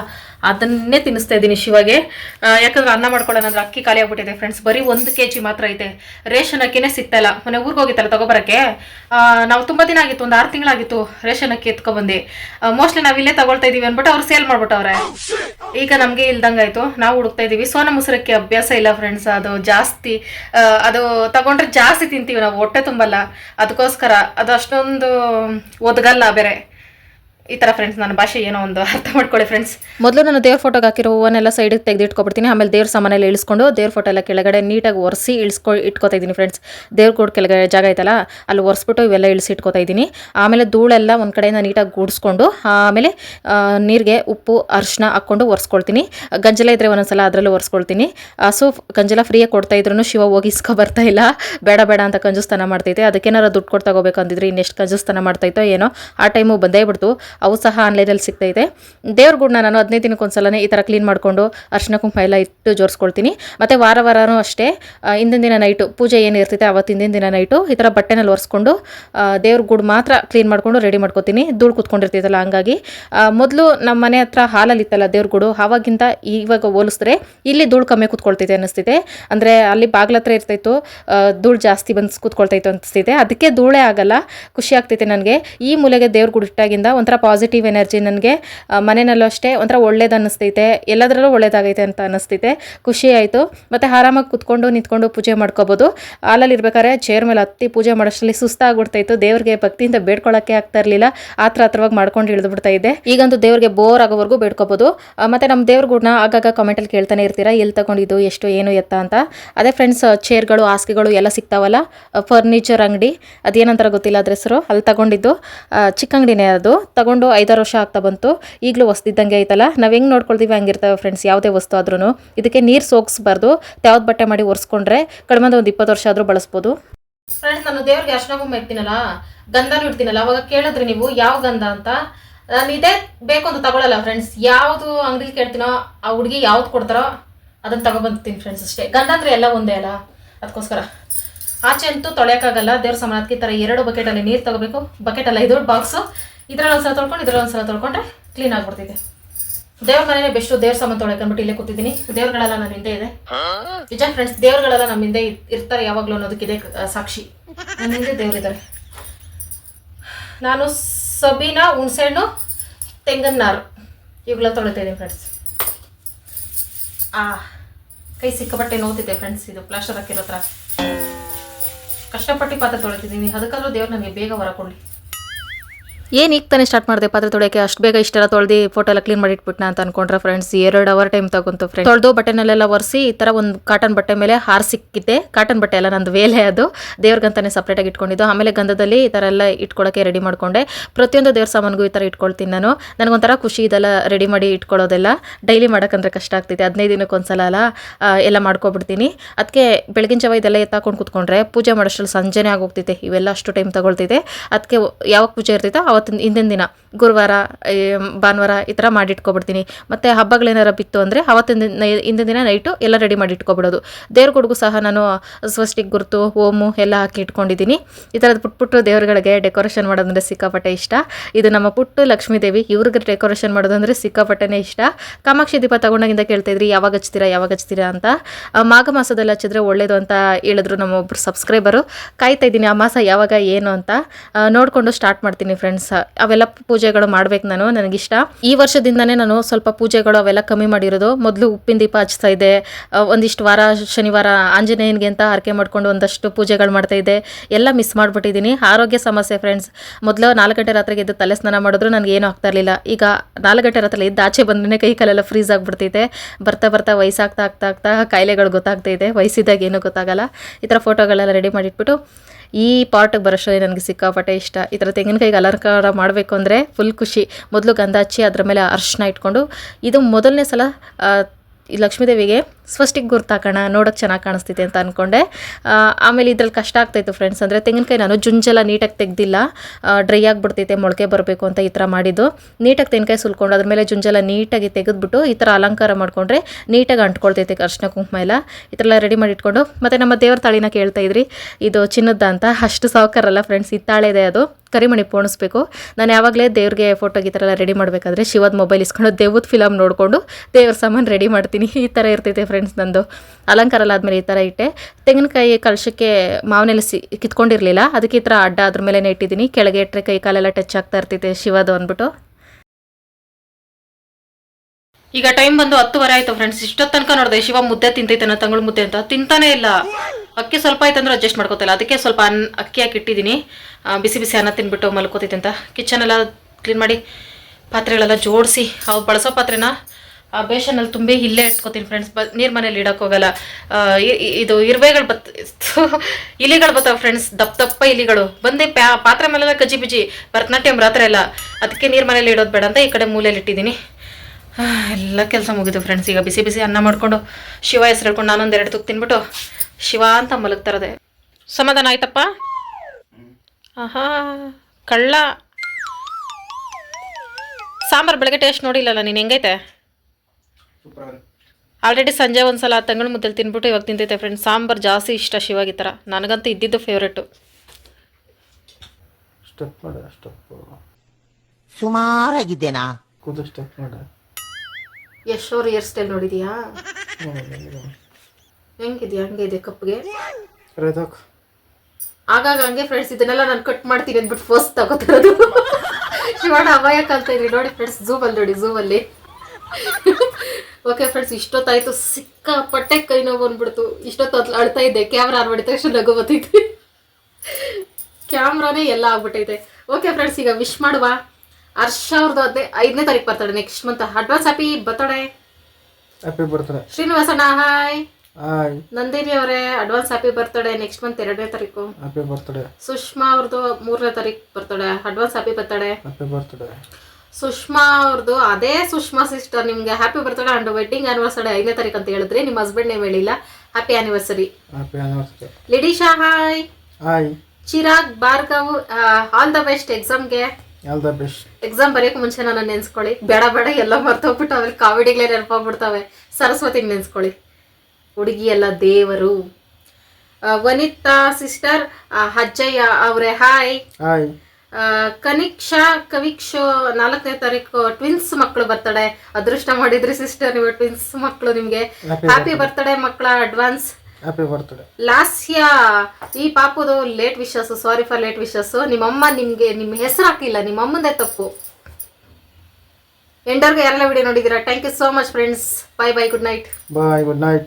ಅದನ್ನೇ ತಿನ್ನಿಸ್ತಾ ಇದ್ದೀನಿ ಶಿವಾಗೆ. ಯಾಕಂದ್ರೆ ಅನ್ನ ಮಾಡ್ಕೊಳ್ಳೋಣ ಅಂದ್ರೆ ಅಕ್ಕಿ ಖಾಲಿ ಆಗ್ಬಿಟ್ಟಿದೆ ಫ್ರೆಂಡ್ಸ್ ಬರೀ ಒಂದು ಕೆ ಜಿ ಮಾತ್ರ ಐತೆ. ರೇಷನ್ ಅಕ್ಕಿನೇ ಸಿಗ್ತಾಯಿಲ್ಲ ಮೊನ್ನೆ ಊರಿಗೆ ಹೋಗಿತ್ತಲ್ಲ ತೊಗೊಬರಕ್ಕೆ? ನಾವು ತುಂಬ ದಿನ ಆಗಿತ್ತು ಒಂದು ಆರು ತಿಂಗಳಾಗಿತ್ತು ರೇಷನ್ ಅಕ್ಕಿ ಎತ್ಕೊಬಂದು ಮೋಸ್ಟ್ಲಿ ನಾವು ಇಲ್ಲೇ ತಗೊಳ್ತಾ ಇದೀವಿ ಅಂದ್ಬಿಟ್ಟು ಅವ್ರು ಸೇಲ್ ಮಾಡ್ಬಿಟ್ಟವ್ರೆ. ಈಗ ನಮಗೆ ಇಲ್ದಂಗಾಯ್ತು ನಾವು ಹುಡುಕ್ತಾ ಇದೀವಿ. ಸೋನ ಮೊಸರಕ್ಕೆ ಅಭ್ಯಾಸ ಇಲ್ಲ ಫ್ರೆಂಡ್ಸ್ ಅದು ಜಾಸ್ತಿ ಅದು ತಗೊಂಡ್ರೆ ಜಾಸ್ತಿ ತಿಂತೀವಿ ನಾವು ಹೊಟ್ಟೆ ತುಂಬಲ್ಲ. ಅದಕ್ಕೋಸ್ಕರ ಅದು ಅಷ್ಟೊಂದು ಒದಗಲ್ಲ ಬೇರೆ. ಈ ಥರ ಫ್ರೆಂಡ್ಸ್ ನನ್ನ ಭಾಷೆ ಏನೋ ಒಂದು ಅರ್ಥ ಮಾಡ್ಕೊಳ್ಳಿ ಫ್ರೆಂಡ್ಸ್ ಮೊದಲು ನಾನು ದೇವ್ರ ಫೋಟೋಗೆ ಹಾಕಿರೋ ಹೂವನ್ನೆಲ್ಲ ಸೈಡಿಗೆ ತೆಗೆದು ಇಟ್ಕೊಬಿಡ್ತೀನಿ ಆಮೇಲೆ ದೇವ್ರ ಸಾಮಾನೆಲ್ಲ ಇಳಿಸ್ಕೊಂಡು ದೇವ್ರ ಫೋಟೋ ಎಲ್ಲ ಕೆಳಗಡೆ ನೀಟಾಗಿ ಒರೆಸಿ ಇಳಿಸ್ಕೊ, ಇಟ್ಕೊತಾ ಇದ್ದೀನಿ ಫ್ರೆಂಡ್ಸ್ ದೇವ್ರ ಕೂಡ ಕೆಳಗಡೆ ಜಾಗ ಐತಲ್ಲ, ಅಲ್ಲಿ ಒರೆಸ್ಬಿಟ್ಟು ಇವೆಲ್ಲ ಇಳಿಸಿ ಇಟ್ಕೊತಾ ಇದ್ದೀನಿ. ಆಮೇಲೆ ಧೂಳೆಲ್ಲ ಒಂದು ಕಡೆಯಿಂದ ನೀಟಾಗಿ ಗೂಡಿಸ್ಕೊಂಡು, ಆಮೇಲೆ ನೀರಿಗೆ ಉಪ್ಪು ಅರಿಶಿನ ಹಾಕ್ಕೊಂಡು ಒರೆಸ್ಕೊಳ್ತೀನಿ. ಗಂಜಲ ಇದ್ರೆ ಒಂದೊಂದ್ಸಲ ಅದರಲ್ಲೂ ಒರೆಸ್ಕೊಳ್ತೀನಿ. ಸೊ ಗಂಜಲ ಫ್ರೀಯಾಗಿ ಕೊಡ್ತಾ ಇದ್ರು ಶಿವ ಹೋಗಿ ಇಸ್ಕೊ ಬರ್ತಾ ಇಲ್ಲ. ಬೇಡ ಬೇಡ ಅಂತ ಕಂಜುಸ್ತನ ಮಾಡ್ತೈತೆ. ಅದಕ್ಕೇನಾರ ದುಡ್ಡು ಕೊಟ್ಟು ತಗೋಬೇಕು ಅಂದಿದ್ರೆ ಇನ್ನೆಷ್ಟು ಕಂಜುಸ್ತನ ಮಾಡ್ತೈತೋ ಏನೋ, ಆ ಟೈಮು ಬಂದೇ ಬಿಡ್ತು. ಅವು ಸಹ ಆನ್ಲೈನಲ್ಲಿ ಸಿಗ್ತೈತೆ ದೇವ್ರ ಗುಡ್ನ ನಾನು ಹದಿನೈದು ದಿನಕ್ಕೆ ಒಂದ್ಸಲನೇ ಈ ಥರ ಕ್ಲೀನ್ ಮಾಡಿಕೊಂಡು ಅರ್ಶಿನ ಕುಂಕುಮ ಎಲ್ಲ ಇಟ್ಟು ಜೋಡಿಸ್ಕೊಳ್ತೀನಿ ಮತ್ತು ವಾರ ವಾರನೂ ಅಷ್ಟೇ ಹಿಂದಿನ ದಿನ ನೈಟು, ಪೂಜೆ ಏನು ಇರ್ತೈತೆ ಅವತ್ತು ಹಿಂದಿನ ದಿನ ನೈಟು, ಈ ಥರ ಬಟ್ಟೆನಲ್ಲಿ ಒರೆಸ್ಕೊಂಡು ದೇವ್ರ ಗುಡ್ ಮಾತ್ರ ಕ್ಲೀನ್ ಮಾಡಿಕೊಂಡು ರೆಡಿ ಮಾಡ್ಕೊತೀನಿ. ಧೂಳು ಕುತ್ಕೊಂಡಿರ್ತೈತಲ್ಲ ಹಂಗಾಗಿ. ಮೊದಲು ನಮ್ಮ ಮನೆ ಹತ್ರ ಹಾಲಲ್ಲಿ ಇತ್ತಲ್ಲ ದೇವ್ರ ಗುಡು, ಆವಾಗಿಂದ ಇವಾಗ ಹೋಲಿಸಿದ್ರೆ ಇಲ್ಲಿ ಧೂಳು ಕಮ್ಮಿ ಕೂತ್ಕೊಳ್ತೈತೆ ಅನ್ನಿಸ್ತೈತೆ ಅಂದರೆ ಅಲ್ಲಿ ಬಾಗ್ಲ ಹತ್ರ ಇರ್ತಾಯಿತ್ತು ಧೂಳು ಜಾಸ್ತಿ ಬಂದು ಕೂತ್ಕೊಳ್ತೈತೆ ಅನಿಸ್ತಿದೆ ಅದಕ್ಕೆ ಧೂಳೇ ಆಗಲ್ಲ, ಖುಷಿ ಆಗ್ತೈತೆ ನನಗೆ. ಈ ಮೂಲೆಗೆ ದೇವ್ರ ಗುಡಿ ಇಟ್ಟಾಗಿಂದ ಒಂಥರ ಪಾಸಿಟಿವ್ ಎನರ್ಜಿ ನನಗೆ ಮನೆಯಲ್ಲೂ ಅಷ್ಟೇ ಒಂಥರ ಒಳ್ಳೇದು ಅನ್ನಿಸ್ತೈತೆ, ಎಲ್ಲದರಲ್ಲೂ ಒಳ್ಳೇದಾಗೈತೆ ಅಂತ ಅನ್ನಿಸ್ತೈತೆ. ಖುಷಿ ಆಯಿತು. ಮತ್ತು ಆರಾಮಾಗಿ ಕುತ್ಕೊಂಡು ನಿಂತ್ಕೊಂಡು ಪೂಜೆ ಮಾಡ್ಕೋಬೋದು. ಹಾಲಲ್ಲಿ ಇರ್ಬೇಕಾದ್ರೆ ಚೇರ್ ಮೇಲೆ ಹತ್ತಿ ಪೂಜೆ ಮಾಡೋಷ್ಟರಲ್ಲಿ ಸುಸ್ತಾಗ್ಬಿಡ್ತಾಯಿತ್ತು ದೇವ್ರಿಗೆ ಭಕ್ತಿಯಿಂದ ಬೇಡ್ಕೊಳ್ಳೋಕ್ಕೆ ಆಗ್ತಾ ಇರಲಿಲ್ಲ. ಆ ಥರ ಹತ್ರವಾಗಿ ಮಾಡ್ಕೊಂಡು ಇಳಿದ್ಬಿಡ್ತಾ ಇದ್ದೆ. ಈಗಂತೂ ದೇವ್ರಿಗೆ ಬೋರ್ ಆಗೋವರೆಗೂ ಬೇಡ್ಕೋಬೋದು. ಮತ್ತು ನಮ್ಮ ದೇವ್ರ ಗುಡ್ನ ಆಗಾಗ ಕಮೆಂಟಲ್ಲಿ ಕೇಳ್ತಾನೆ ಇರ್ತೀರಾ, ಎಲ್ಲಿ ತಗೊಂಡಿದ್ದು, ಎಷ್ಟು, ಏನು, ಎತ್ತ ಅಂತ. ಅದೇ ಫ್ರೆಂಡ್ಸ್ ಚೇರ್ಗಳು, ಹಾಸಿಗೆಗಳು ಎಲ್ಲ ಸಿಗ್ತಾವಲ್ಲ ಫರ್ನಿಚರ್ ಅಂಗಡಿ, ಅದೇನಂತಾರ ಗೊತ್ತಿಲ್ಲ ಅದ್ರ ಹೆಸರು. ಅಲ್ಲಿ ತಗೊಂಡಿದ್ದು ಚಿಕ್ಕ ಅಂಗಡಿನೇ ಅದು. ತಗೊಂಡು ಐದಾರು ವರ್ಷ ಆಗ್ತಾ ಬಂತು. ಈಗಲೂ ಹೊಸ್ದಿದ್ದಂಗೆ ಐತಲ್ಲ? ನಾವು ಹೆಂಗೆ ನೋಡ್ಕೊಳ್ತೀವಿ ಹಂಗಿರ್ತವೆ ಫ್ರೆಂಡ್ಸ್ ಯಾವುದೇ ವಸ್ತು ಆದ್ರೂ ಇದಕ್ಕೆ ನೀರು ಸೋಗಿಸ್ಬಾರ್ದು ತ್ಯಾವ್ದು ಬಟ್ಟೆ ಮಾಡಿ ಒರೆಸ್ಕೊಂಡ್ರೆ ಕಡಿಮೆ ಒಂದು ಇಪ್ಪತ್ತು ವರ್ಷ ಆದರೂ ಬಳಸ್ಬೋದು. ಫ್ರೆಂಡ್ಸ್ ನಾನು ದೇವ್ರಿಗೆ ಅರ್ಶನ ಇಡ್ತೀನಲ್ಲ? ಗಂಧನೂ ಇಡ್ತೀನಲ್ಲ? ಅವಾಗ ಕೇಳಿದ್ರಿ ನೀವು, ಯಾವ ಗಂಧ ಅಂತ? ನಾನು ಇದೇ ಬೇಕು ಅಂತ ತಗೊಳ್ಳಲ್ಲ ಫ್ರೆಂಡ್ಸ್ ಯಾವುದು ಅಂಗಡಿ ಕೇಳ್ತೀನೋ, ಆ ಹುಡುಗಿ ಯಾವ್ದು ಕೊಡ್ತಾರೋ ಅದನ್ನ ತಗೊಬಂತೀನಿ ಫ್ರೆಂಡ್ಸ್ ಅಷ್ಟೇ. ಗಂಧ ಅಂದ್ರೆ ಎಲ್ಲ ಒಂದೇ ಅಲ್ಲ? ಅದಕ್ಕೋಸ್ಕರ ಆಚೆ ಅಂತೂ ತೊಳೆಯೋಕ್ಕಾಗಲ್ಲ ದೇವ್ರ ಸಮಾನಕ್ಕೆ ಥರ ಎರಡು ಬಕೆಟಲ್ಲಿ ನೀರು ತಗೋಬೇಕು. ಬಕೆಟ್ ಅಲ್ಲ, ಇದು ಬಾಕ್ಸು ಇದ್ರಲ್ಲಿ ಒಂದ್ಸಲ ತೊಳ್ಕೊಂಡು ಇದ್ರಲ್ಲಿ ಒಂದ್ಸಲ ತೊಳ್ಕೊಂಡ್ರೆ ಕ್ಲೀನ್ ಆಗ್ಬಿಡ್ತಿದೆ ದೇವ್ರ ಮನೇನೆ ಬೆಸ್ಟ್ ದೇವ್ರ ಸಾಮಾನು ತೊಳೆಕೊಂಡ್ಬಿಟ್ಟು ಇಲ್ಲೇ ಕೂತಿದ್ದೀನಿ. ದೇವ್ರಗಳೆಲ್ಲ ನನ್ನ ಹಿಂದೆ ಇದೆ. ನಿಜ ಫ್ರೆಂಡ್ಸ್ ದೇವ್ರಗಳೆಲ್ಲ ನಮ್ಮ ಹಿಂದೆ ಇರ್ತಾರೆ ಯಾವಾಗಲೂ ಅನ್ನೋದಕ್ಕಿದೆ ಸಾಕ್ಷಿ. ನನ್ನ ಹಿಂದೆ ದೇವ್ರಿದ್ದಾರೆ ನಾನು ಸಬೀನಾ, ಹುಣಸೆಹಣ್ಣು ತೆಂಗಿನ ನಾರು ಇವುಗಳ ತೊಳಿತಾ ಇದ್ದೀನಿ ಫ್ರೆಂಡ್ಸ್ ಆ, ಕೈ ಸಿಕ್ಕಾಪಟ್ಟೆ ನೋತಿದ್ದೆ ಫ್ರೆಂಡ್ಸ್ ಇದು ಪ್ಲಾಸ್ಟರ್ ಹಾಕಿರೋ ಹತ್ರ. ಕಷ್ಟಪಟ್ಟು ಪಾತ್ರೆ ತೊಳಿತಿದ್ದೀನಿ. ಅದಕ್ಕಾದ್ರೂ ದೇವ್ರು ನನಗೆ ಬೇಗ ಹೊರ ಕೊಡಲಿ. ಏನು ಈಗ ತಾನೇ ಸ್ಟಾರ್ಟ್ ಮಾಡಿದೆ ಪಾತ್ರೆ ತೊಳೆಯೋಕ್ಕೆ ಅಷ್ಟು ಬೇಗ ಇಷ್ಟೆಲ್ಲ ತೊಳೆದು ಫೋಟೋ ಎಲ್ಲ ಕ್ಲೀನ್ ಮಾಡಿ ಇಟ್ಬಿಟ್ನ ಅಂತ ಅನ್ಕೊಂಡ್ರೆ ಫ್ರೆಂಡ್ಸ್ ಎರಡು ಅವರ್ ಟೈಮ್ ತಗೊಂತು ಫ್ರೆಂಡ್ಸ್ ತೊಳೆದು ಬಟ್ಟೆನಲ್ಲೆಲ್ಲ ಒರೆಸಿ ಈ ಥರ ಒಂದು ಕಾಟನ್ ಬಟ್ಟೆ ಮೇಲೆ ಹಾರ್ ಸಿಕ್ಕಿದ್ದೆ. ಕಾಟನ್ ಬಟ್ಟೆ ಎಲ್ಲ ನಂದು ವೇಲೆ ಅದು. ದೇವ್ರಿಗಂತಾನೆ ಸಪ್ರೇಟಾಗಿ ಇಟ್ಕೊಂಡಿದ್ದು. ಆಮೇಲೆ ಗಂಧದಲ್ಲಿ ಈ ಥರ ಎಲ್ಲ ಇಟ್ಕೊಳ್ಳೋಕ್ಕೆ ರೆಡಿ ಮಾಡ್ಕೊಂಡೆ. ಪ್ರತಿಯೊಂದು ದೇವ್ರ ಸಾಮಾನಿಗೂ ಈ ಥರ ಇಟ್ಕೊಳ್ತೀನಿ ನಾನು. ನನಗೊಂಥರ ಖುಷಿ ಇದೆಲ್ಲ ರೆಡಿ ಮಾಡಿ ಇಟ್ಕೊಳ್ಳೋದೆಲ್ಲ. ಡೈಲಿ ಮಾಡೋಕ್ಕಂದ್ರೆ ಕಷ್ಟ ಆಗ್ತೈತೆ. ಹದಿನೈದು ದಿನಕ್ಕೆ ಒಂದ್ಸಲ ಅಲ್ಲ ಎಲ್ಲ ಮಾಡ್ಕೊಬಿಡ್ತೀನಿ. ಅದಕ್ಕೆ ಬೆಳಗಿನ ಜಾವ ಇದೆಲ್ಲ ಎತ್ತಾಕೊಂಡು ಕೂತ್ಕೊಂಡ್ರೆ ಪೂಜೆ ಮಾಡೋಷ್ಟರಲ್ಲಿ ಸಂಜೆನೇ ಆಗೋಗ್ತೈತೆ. ಇವೆಲ್ಲ ಅಷ್ಟು ಟೈಮ್ ತಗೊಳ್ತೈತೆ. ಅದಕ್ಕೆ ಯಾವಾಗ ಪೂಜೆ ಇರ್ತೈತೋ ಅವತ್ತಿನ ಹಿಂದಿನ ದಿನ, ಗುರುವಾರ ಭಾನುವಾರ ಈ ಥರ ಮಾಡಿಟ್ಕೊಬಿಡ್ತೀನಿ. ಮತ್ತು ಹಬ್ಬಗಳೇನಾರ ಬಿತ್ತು ಅಂದರೆ ಅವತ್ತಿನ ದಿನ ಹಿಂದಿನ ದಿನ ನೈಟು ಎಲ್ಲ ರೆಡಿ ಮಾಡಿ ಇಟ್ಕೊಬಿಡೋದು ದೇವ್ರ ಗುಡಿಗೂ ಸಹ ನಾನು ಸ್ವಸ್ಟಿಕ್ ಗುರುತು, ಓಮು ಎಲ್ಲ ಹಾಕಿ ಇಟ್ಕೊಂಡಿದ್ದೀನಿ. ಈ ಥರದ ಪುಟ್ ಪುಟ್ಟು ದೇವ್ರಗಳಿಗೆ ಡೆಕೋರೇಷನ್ ಮಾಡೋದಂದ್ರೆ ಸಿಕ್ಕಾಪಟ್ಟೆ ಇಷ್ಟ. ಇದು ನಮ್ಮ ಪುಟ್ಟು ಲಕ್ಷ್ಮೀದೇವಿ ಇವ್ರಿಗೆ ಡೆಕೋರೇಷನ್ ಮಾಡೋದಂದರೆ ಸಿಕ್ಕಾಪಟ್ಟೆನೇ ಇಷ್ಟ. ಕಾಮಾಕ್ಷಿ ದೀಪ ತಗೊಂಡಾಗಿಂದ ಕೇಳ್ತಾಯಿದ್ರಿ ಯಾವಾಗ ಹಚ್ತೀರಾ ಯಾವಾಗ ಹಚ್ತೀರಾ ಅಂತ. ಮಾಘ ಮಾಸದಲ್ಲಿ ಹಚ್ಚಿದ್ರೆ ಒಳ್ಳೇದು ಅಂತ ಹೇಳಿದ್ರು ನಮ್ಮ ಒಬ್ರು ಸಬ್ಸ್ಕ್ರೈಬರು ಕಾಯ್ತಾ ಇದ್ದೀನಿ, ಆ ಮಾಸ ಯಾವಾಗ, ಏನು ಅಂತ. ನೋಡ್ಕೊಂಡು ಸ್ಟಾರ್ಟ್ ಮಾಡ್ತೀನಿ ಫ್ರೆಂಡ್ಸ್ ಅವೆಲ್ಲ ಪೂಜೆಗಳು ಮಾಡ್ಬೇಕು ನಾನು, ನನಗಿಷ್ಟ. ಈ ವರ್ಷದಿಂದನೇ ನಾನು ಸ್ವಲ್ಪ ಪೂಜೆಗಳು ಅವೆಲ್ಲ ಕಮ್ಮಿ ಮಾಡಿರೋದು. ಮೊದಲು ಉಪ್ಪಿನ ದೀಪ ಹಚ್ತಾ ಇದ್ದೆ. ಒಂದಿಷ್ಟು ವಾರ, ಶನಿವಾರ ಆಂಜನೇಯನಿಗೆ ಅಂತ ಹರಕೆ ಮಾಡ್ಕೊಂಡು ಒಂದಷ್ಟು ಪೂಜೆಗಳು ಮಾಡ್ತಾ ಇದ್ದೆ. ಎಲ್ಲ ಮಿಸ್ ಮಾಡಿಬಿಟ್ಟಿದ್ದೀನಿ. ಆರೋಗ್ಯ ಸಮಸ್ಯೆ ಫ್ರೆಂಡ್ಸ್. ಮೊದಲು ನಾಲ್ಕು ಗಂಟೆ ರಾತ್ರಿಗೆ ಎದ್ದು ತಲೆ ಸ್ನಾನ ಮಾಡಿದ್ರು, ನನಗೆ ಏನೂ ಆಗ್ತಾ ಇರಲಿಲ್ಲ. ಈಗ ನಾಲ್ಕು ಗಂಟೆ ರಾತ್ರಿ ಎದ್ದು ಆಚೆ ಬಂದ್ರೆ ಕೈ ಕಾಲೆಲ್ಲ ಫ್ರೀಸ್ ಆಗಿಬಿಡ್ತೈತೆ. ಬರ್ತಾ ಬರ್ತಾ ವಯಸ್ಸಾಗ್ತಾ ಆಗ್ತಾ ಆಗ್ತಾ ಕಾಯಿಲೆಗಳು ಗೊತ್ತಾಗ್ತಾ ಇದೆ. ವಯಸ್ಸಿದಾಗ ಏನೂ ಗೊತ್ತಾಗಲ್ಲ. ಈ ಥರ ಫೋಟೋಗಳೆಲ್ಲ ರೆಡಿ ಮಾಡಿಟ್ಬಿಟ್ಟು ಈ ಪಾರ್ಟಿಗೆ ಬರೋಷ್ಟೇ ನನಗೆ ಸಿಕ್ಕಾಪಟ್ಟೆ ಇಷ್ಟ. ಈ ಥರ ತೆಂಗಿನಕಾಯಿಗೆ ಅಲಂಕಾರ ಮಾಡಬೇಕು ಅಂದರೆ ಫುಲ್ ಖುಷಿ. ಮೊದಲು ಗಂಧ ಹಚ್ಚಿ ಅದರ ಮೇಲೆ ಅರ್ಶಿನ ಇಟ್ಕೊಂಡು, ಇದು ಮೊದಲನೇ ಸಲ ಈ ಲಕ್ಷ್ಮೀದೇವಿಗೆ ಸ್ವಸ್ಟಿಕ್ ಗುರ್ತಾಕೋಣ, ನೋಡೋಕೆ ಚೆನ್ನಾಗಿ ಕಾಣಿಸ್ತೈತೆ ಅಂತ ಅಂದ್ಕೊಂಡೆ ಆಮೇಲೆ ಇದ್ರಲ್ಲಿ ಕಷ್ಟ ಆಗ್ತಾಯಿತ್ತು ಫ್ರೆಂಡ್ಸ್ ಅಂದರೆ ತೆಂಗಿನಕಾಯಿ ನಾನು ಜುಂಜೆಲ್ಲ ನೀಟಾಗಿ ತೆಗ್ದಿಲ್ಲ. ಡ್ರೈ ಆಗಿಬಿಡ್ತೈತೆ, ಮೊಳಕೆ ಬರಬೇಕು ಅಂತ ಈ ಥರ ಮಾಡಿದ್ದು. ನೀಟಾಗಿ ತೆಂಗಿನಕಾಯಿ ಸುಲ್ಕೊಂಡು ಅದ್ರ ಮೇಲೆ ಜುಂಜೆಲ್ಲ ನೀಟಾಗಿ ತೆಗೆದ್ಬಿಟ್ಟು ಈ ಥರ ಅಲಂಕಾರ ಮಾಡಿಕೊಂಡ್ರೆ ನೀಟಾಗಿ ಅಂಟ್ಕೊಳ್ತೈತೆ ಅರ್ಶಿನ ಕುಂಕುಮ ಎಲ್ಲ. ಈ ಥರ ಎಲ್ಲ ರೆಡಿ ಮಾಡಿ ಇಟ್ಕೊಂಡು, ಮತ್ತು ನಮ್ಮ ದೇವ್ರ ತಾಳಿನ ಕೇಳ್ತಾ ಇದ್ರಿ, ಇದು ಚಿನ್ನದ ಅಂತ. ಅಷ್ಟು ಸಾವುಕಾರಲ್ಲ ಫ್ರೆಂಡ್ಸ್ ಇದೆ ಅದು. ಕರಿಮಣಿ ಪೋಣಿಸ್ಬೇಕು. ನಾನು ಯಾವಾಗಲೇ ದೇವ್ರಿಗೆ ಫೋಟೋಗೆ ಈ ಥರ ಎಲ್ಲ ರೆಡಿ ಮಾಡಬೇಕಾದ್ರೆ ಶಿವದ ಮೊಬೈಲ್ ಇಸ್ಕೊಂಡು ದೇವದ ಫಿಲಮ್ ನೋಡಿಕೊಂಡು ದೇವ್ರ ಸಾಮಾನು ರೆಡಿ ಮಾಡ್ತೀನಿ. ಈ ಥರ ಇರ್ತೈತೆ ಫ್ರೆಂಡ್ಸ್ ನಂದು ಅಲಂಕಾರ ಎಲ್ಲ ಆದಮೇಲೆ ಈ ಥರ ಇಟ್ಟೆ. ತೆಂಗಿನಕಾಯಿ ಕಲಶಕ್ಕೆ ಮಾವನೆಲ್ಲ ಸಿ, ಕಿತ್ಕೊಂಡಿರಲಿಲ್ಲ. ಅದಕ್ಕೆ ಈ ಥರ ಅಡ್ಡ ಅದ್ರ ಮೇಲೆ ಇಟ್ಟಿದ್ದೀನಿ ಕೆಳಗೆ ಇಟ್ಟರೆ ಕೈ ಕಾಲೆಲ್ಲ ಟಚ್ ಆಗ್ತಾ ಇರ್ತೈತೆ ಶಿವದು ಅಂದ್ಬಿಟ್ಟು. ಈಗ ಟೈಮ್ ಬಂದು ಹತ್ತುವರೆ ಆಯ್ತು ಫ್ರೆಂಡ್ಸ್ ಇಷ್ಟೊತ್ತು ತನಕ ನೋಡಿದೆ ಶಿವ ಮುದ್ದೆ ತಿಂತೈತೆ ನನ್ನ ತಂಗಳು ಮುದ್ದೆ ಅಂತ. ತಿಂತಾನೆ ಇಲ್ಲ. ಅಕ್ಕಿ ಸ್ವಲ್ಪ ಆಯ್ತು ಅಂದ್ರೆ ಅಡ್ಜಸ್ಟ್ ಮಾಡ್ಕೋತಿಲ್ಲ ಅದಕ್ಕೆ ಸ್ವಲ್ಪ ಅನ್ನ, ಅಕ್ಕಿ ಹಾಕಿ ಇಟ್ಟಿದ್ದೀನಿ. ಬಿಸಿ ಬಿಸಿ ಅನ್ನ ತಿನ್ಬಿಟ್ಟು ಮಲ್ಕೋತೈತೆ ಅಂತ. ಕಿಚನ್ ಎಲ್ಲ ಕ್ಲೀನ್ ಮಾಡಿ ಪಾತ್ರೆಗಳೆಲ್ಲ ಜೋಡಿಸಿ. ಅವು ಬಳಸೋ ಪಾತ್ರೆನ? ಬೇಷನಲ್ಲಿ ತುಂಬಿ ಇಲ್ಲೇ ಇಟ್ಕೋತೀನಿ ಫ್ರೆಂಡ್ಸ್ ಬ ನೀರು ಮನೇಲಿ ಇಡಕ್ಕೆ ಹೋಗಲ್ಲ. ಆ, ಇ- ಇ- ಇದು ಇರುವೆಗಳು ಬತ್ ಇಲಿಗಳು ಬರ್ತಾವೆ ಫ್ರೆಂಡ್ಸ್ ದಪ್ಪ ದಪ್ಪ ಇಲಿಗಳು. ಬಂದು ಪ್ಯಾ ಪಾತ್ರೆ ಮೇಲೆಲ್ಲ ಗಜಿ ಬಿಜಿ. ಭರತನಾಟ್ಯಂ ರಾತ್ರಿ ಎಲ್ಲ. ಅದಕ್ಕೆ ನೀರು ಮನೇಲಿ ಇಡೋದು ಬೇಡ ಅಂತ ಈ ಕಡೆ ಮೂಲೆಯಲ್ಲಿ ಇಟ್ಟಿದ್ದೀನಿ. ಆ, ಎಲ್ಲ ಕೆಲಸ ಮುಗಿದು ಫ್ರೆಂಡ್ಸ್ ಈಗ ಬಿಸಿ ಬಿಸಿ ಅನ್ನ ಮಾಡಿಕೊಂಡು ಶಿವ ಹೆಸರು ಹೇಳ್ಕೊಂಡು ನಾನೊಂದು ಎರಡು ತುಕ್ ತಿನ್ಬಿಟ್ಟು ಶಿವ ಅಂತ ಮಲಗ್ತಾರದೆ ಸಮಾಧಾನ ಆಯ್ತಪ್ಪ? ಆಹಾ ಕಳ್ಳ. ಸಾಂಬಾರು ಬೆಳಗ್ಗೆ ಟೇಸ್ಟ್ ನೋಡಿಲ್ಲಲ್ಲ ನೀನು ಹೆಂಗೈತೆ? ಆಲ್ರೆಡಿ ಸಂಜೆ ಒಂದು ಸಲ ತಂಗಳ ಮುದ್ದಲ್ಲಿ ತಿನ್ಬಿಟ್ಟು ಇವಾಗ ತಿಂತೈತೆ ಫ್ರೆಂಡ್ಸ್ ಸಾಂಬಾರು ಜಾಸ್ತಿ ಇಷ್ಟ ಶಿವಾಗ ಈ ಥರ ನನಗಂತೂ ಇದ್ದಿದ್ದು ಫೇವ್ರೇಟು ಸ್ಟೆಪ್ ಮಾಡ ಸ್ಟೆಪ್ ಸುಮಾರಾಗಿದ್ದೇನಾ? ಕೂದು ಸ್ಟೆಪ್ ಮಾಡ. ಯಶೋರ್ ಹೇರ್ ಸ್ಟೈಲ್ ನೋಡಿದ್ಯಾ? ಹೆಂಗಿದ್ಯಾ? ಹಂಗೆ ಇದೆ ಕಪ್ಪಿಗೆ ರೆದಕ್ ಆಗಾಗ ಹಂಗೆ ಫ್ರೆಂಡ್ಸ್ ಇದನ್ನೆಲ್ಲ ನಾನು ಕಟ್ ಮಾಡ್ತೀನಿ ಅಂದ್ಬಿಟ್ಟು ಫಸ್ಟ್ ತಗೋತಿರೋದು. ಶಿವಣ್ಣ ಅಭಯ ಕಲ್ತಾ ಇದ್ರಿ. ನೋಡಿ ಫ್ರೆಂಡ್ಸ್ ಝೂವಲ್ಲಿ ನೋಡಿ ಝೂವಲ್ಲಿ ಓಕೆ ಫ್ರೆಂಡ್ಸ್ ಇಷ್ಟೊತ್ತಾಯ್ತು. ಸಿಕ್ಕಾಪಟ್ಟೆ ಕೈ ನೋವು ಬಂದ್ಬಿಡ್ತು. ಇಷ್ಟೊತ್ತು ಅದ್ ಅಳ್ತಾ ಇದ್ದೆ. ಕ್ಯಾಮ್ರಾ ಆನ್ ಮಾಡಿದ ತಕ್ಷಣ ನಗು ಬರ್ತೈತಿ ಕ್ಯಾಮ್ರಾನೇ ಎಲ್ಲ ಆಗ್ಬಿಟ್ಟೈತೆ. ಓಕೆ ಫ್ರೆಂಡ್ಸ್ ಈಗ ವಿಶ್ ಮಾಡುವ. ಹರ್ಷ ಅವ್ರದ್ದು ಅದೇ ಐದನೇ ತಾರೀಕು ಬರ್ತಾಳೆ next month advance happy birthday happy ಶ್ರೀನಿವಾಸಣ್ಣ hi Nandini ಅವರೇ advance happy birthday next month ಎರಡನೇ ತಾರೀಕು. ಹ್ಯಾಪಿ ಬರ್ತಡೆ ಸುಷ್ಮಾ ಅವ್ರದ್ದು ಮೂರನೇ ತಾರೀಕು birthday advance happy birthday happy birthday Sushma ಅವ್ರದ್ದು ಅದೇ ಸುಷ್ಮಾ ಸಿಸ್ಟರ್ ನಿಮ್ಗೆ happy birthday and wedding anniversary ಐದನೇ ತಾರೀಕು ಅಂತ ಹೇಳಿದ್ರಿ. ನಿಮ್ಮ ಹಸ್ಬೆಂಡ್ ನೇಮ್ ಹೇಳಿಲ್ಲ. Happy anniversary Lidisha hi hi Chirag Bhargav all the best ಎಕ್ಸಾಮ್ಗೆ ಆಲ್ ದ ಬೆಸ್ಟ್ ಎಕ್ಸಾಮ್ ಬರೆಯೋಕೆ ಮುಂಚೆ ನಾನು ನೆನ್ಸ್ಕೊಳ್ಳಿ. ಬೇಡ ಬೇಡ ಎಲ್ಲ ಮರ್ತೋಗ್ಬಿಟ್ಟು ಆಮೇಲೆ ಕಾಮಿಡಿಗಳೇ ನೆನಪಾಗ್ಬಿಡ್ತಾವೆ. ಸರಸ್ವತಿಗೆ ನೆನ್ಸ್ಕೊಳ್ಳಿ. ಹುಡುಗಿ ಎಲ್ಲ ದೇವರು. ವನಿತಾ ಸಿಸ್ಟರ್ ಅಜ್ಜಯ್ಯ ಅವರೇ ಹಾಯ್ ಹಾಯ್ ಕನಿಕ್ಷಾ ಕವಿಕ್ಷ ನಾಲ್ಕನೇ ತಾರೀಕು ಟ್ವಿನ್ಸ್ ಮಕ್ಕಳು ಬರ್ತಡೆ ಅದೃಷ್ಟ ಮಾಡಿದ್ರಿ ಸಿಸ್ಟರ್ ನೀವು ಟ್ವಿನ್ಸ್ ಮಕ್ಕಳು ನಿಮ್ಗೆ. ಹ್ಯಾಪಿ ಬರ್ತಡೆ ಮಕ್ಕಳ ಅಡ್ವಾನ್ಸ್ ಹ್ಯಾಪಿ ಬರ್ತಡೆ ಲಾಸ್ಯ ಈ ಪಾಪದು late wishes sorry for late wishes ನಿಮ್ಮಮ್ಮ ನಿಮ್ಗೆ ನಿಮ್ಮ ಹೆಸರು ಹಾಕಿಲ್ಲ ನಿಮ್ಮ ಅಮ್ಮಂದೇ ತಪ್ಪು ಎಂಡರ್ಗೆ ಯಾರೆಲ್ಲ ವಿಡಿಯೋ ನೋಡಿದ್ದೀರಾ? Thank you so much friends bye bye good night bye good night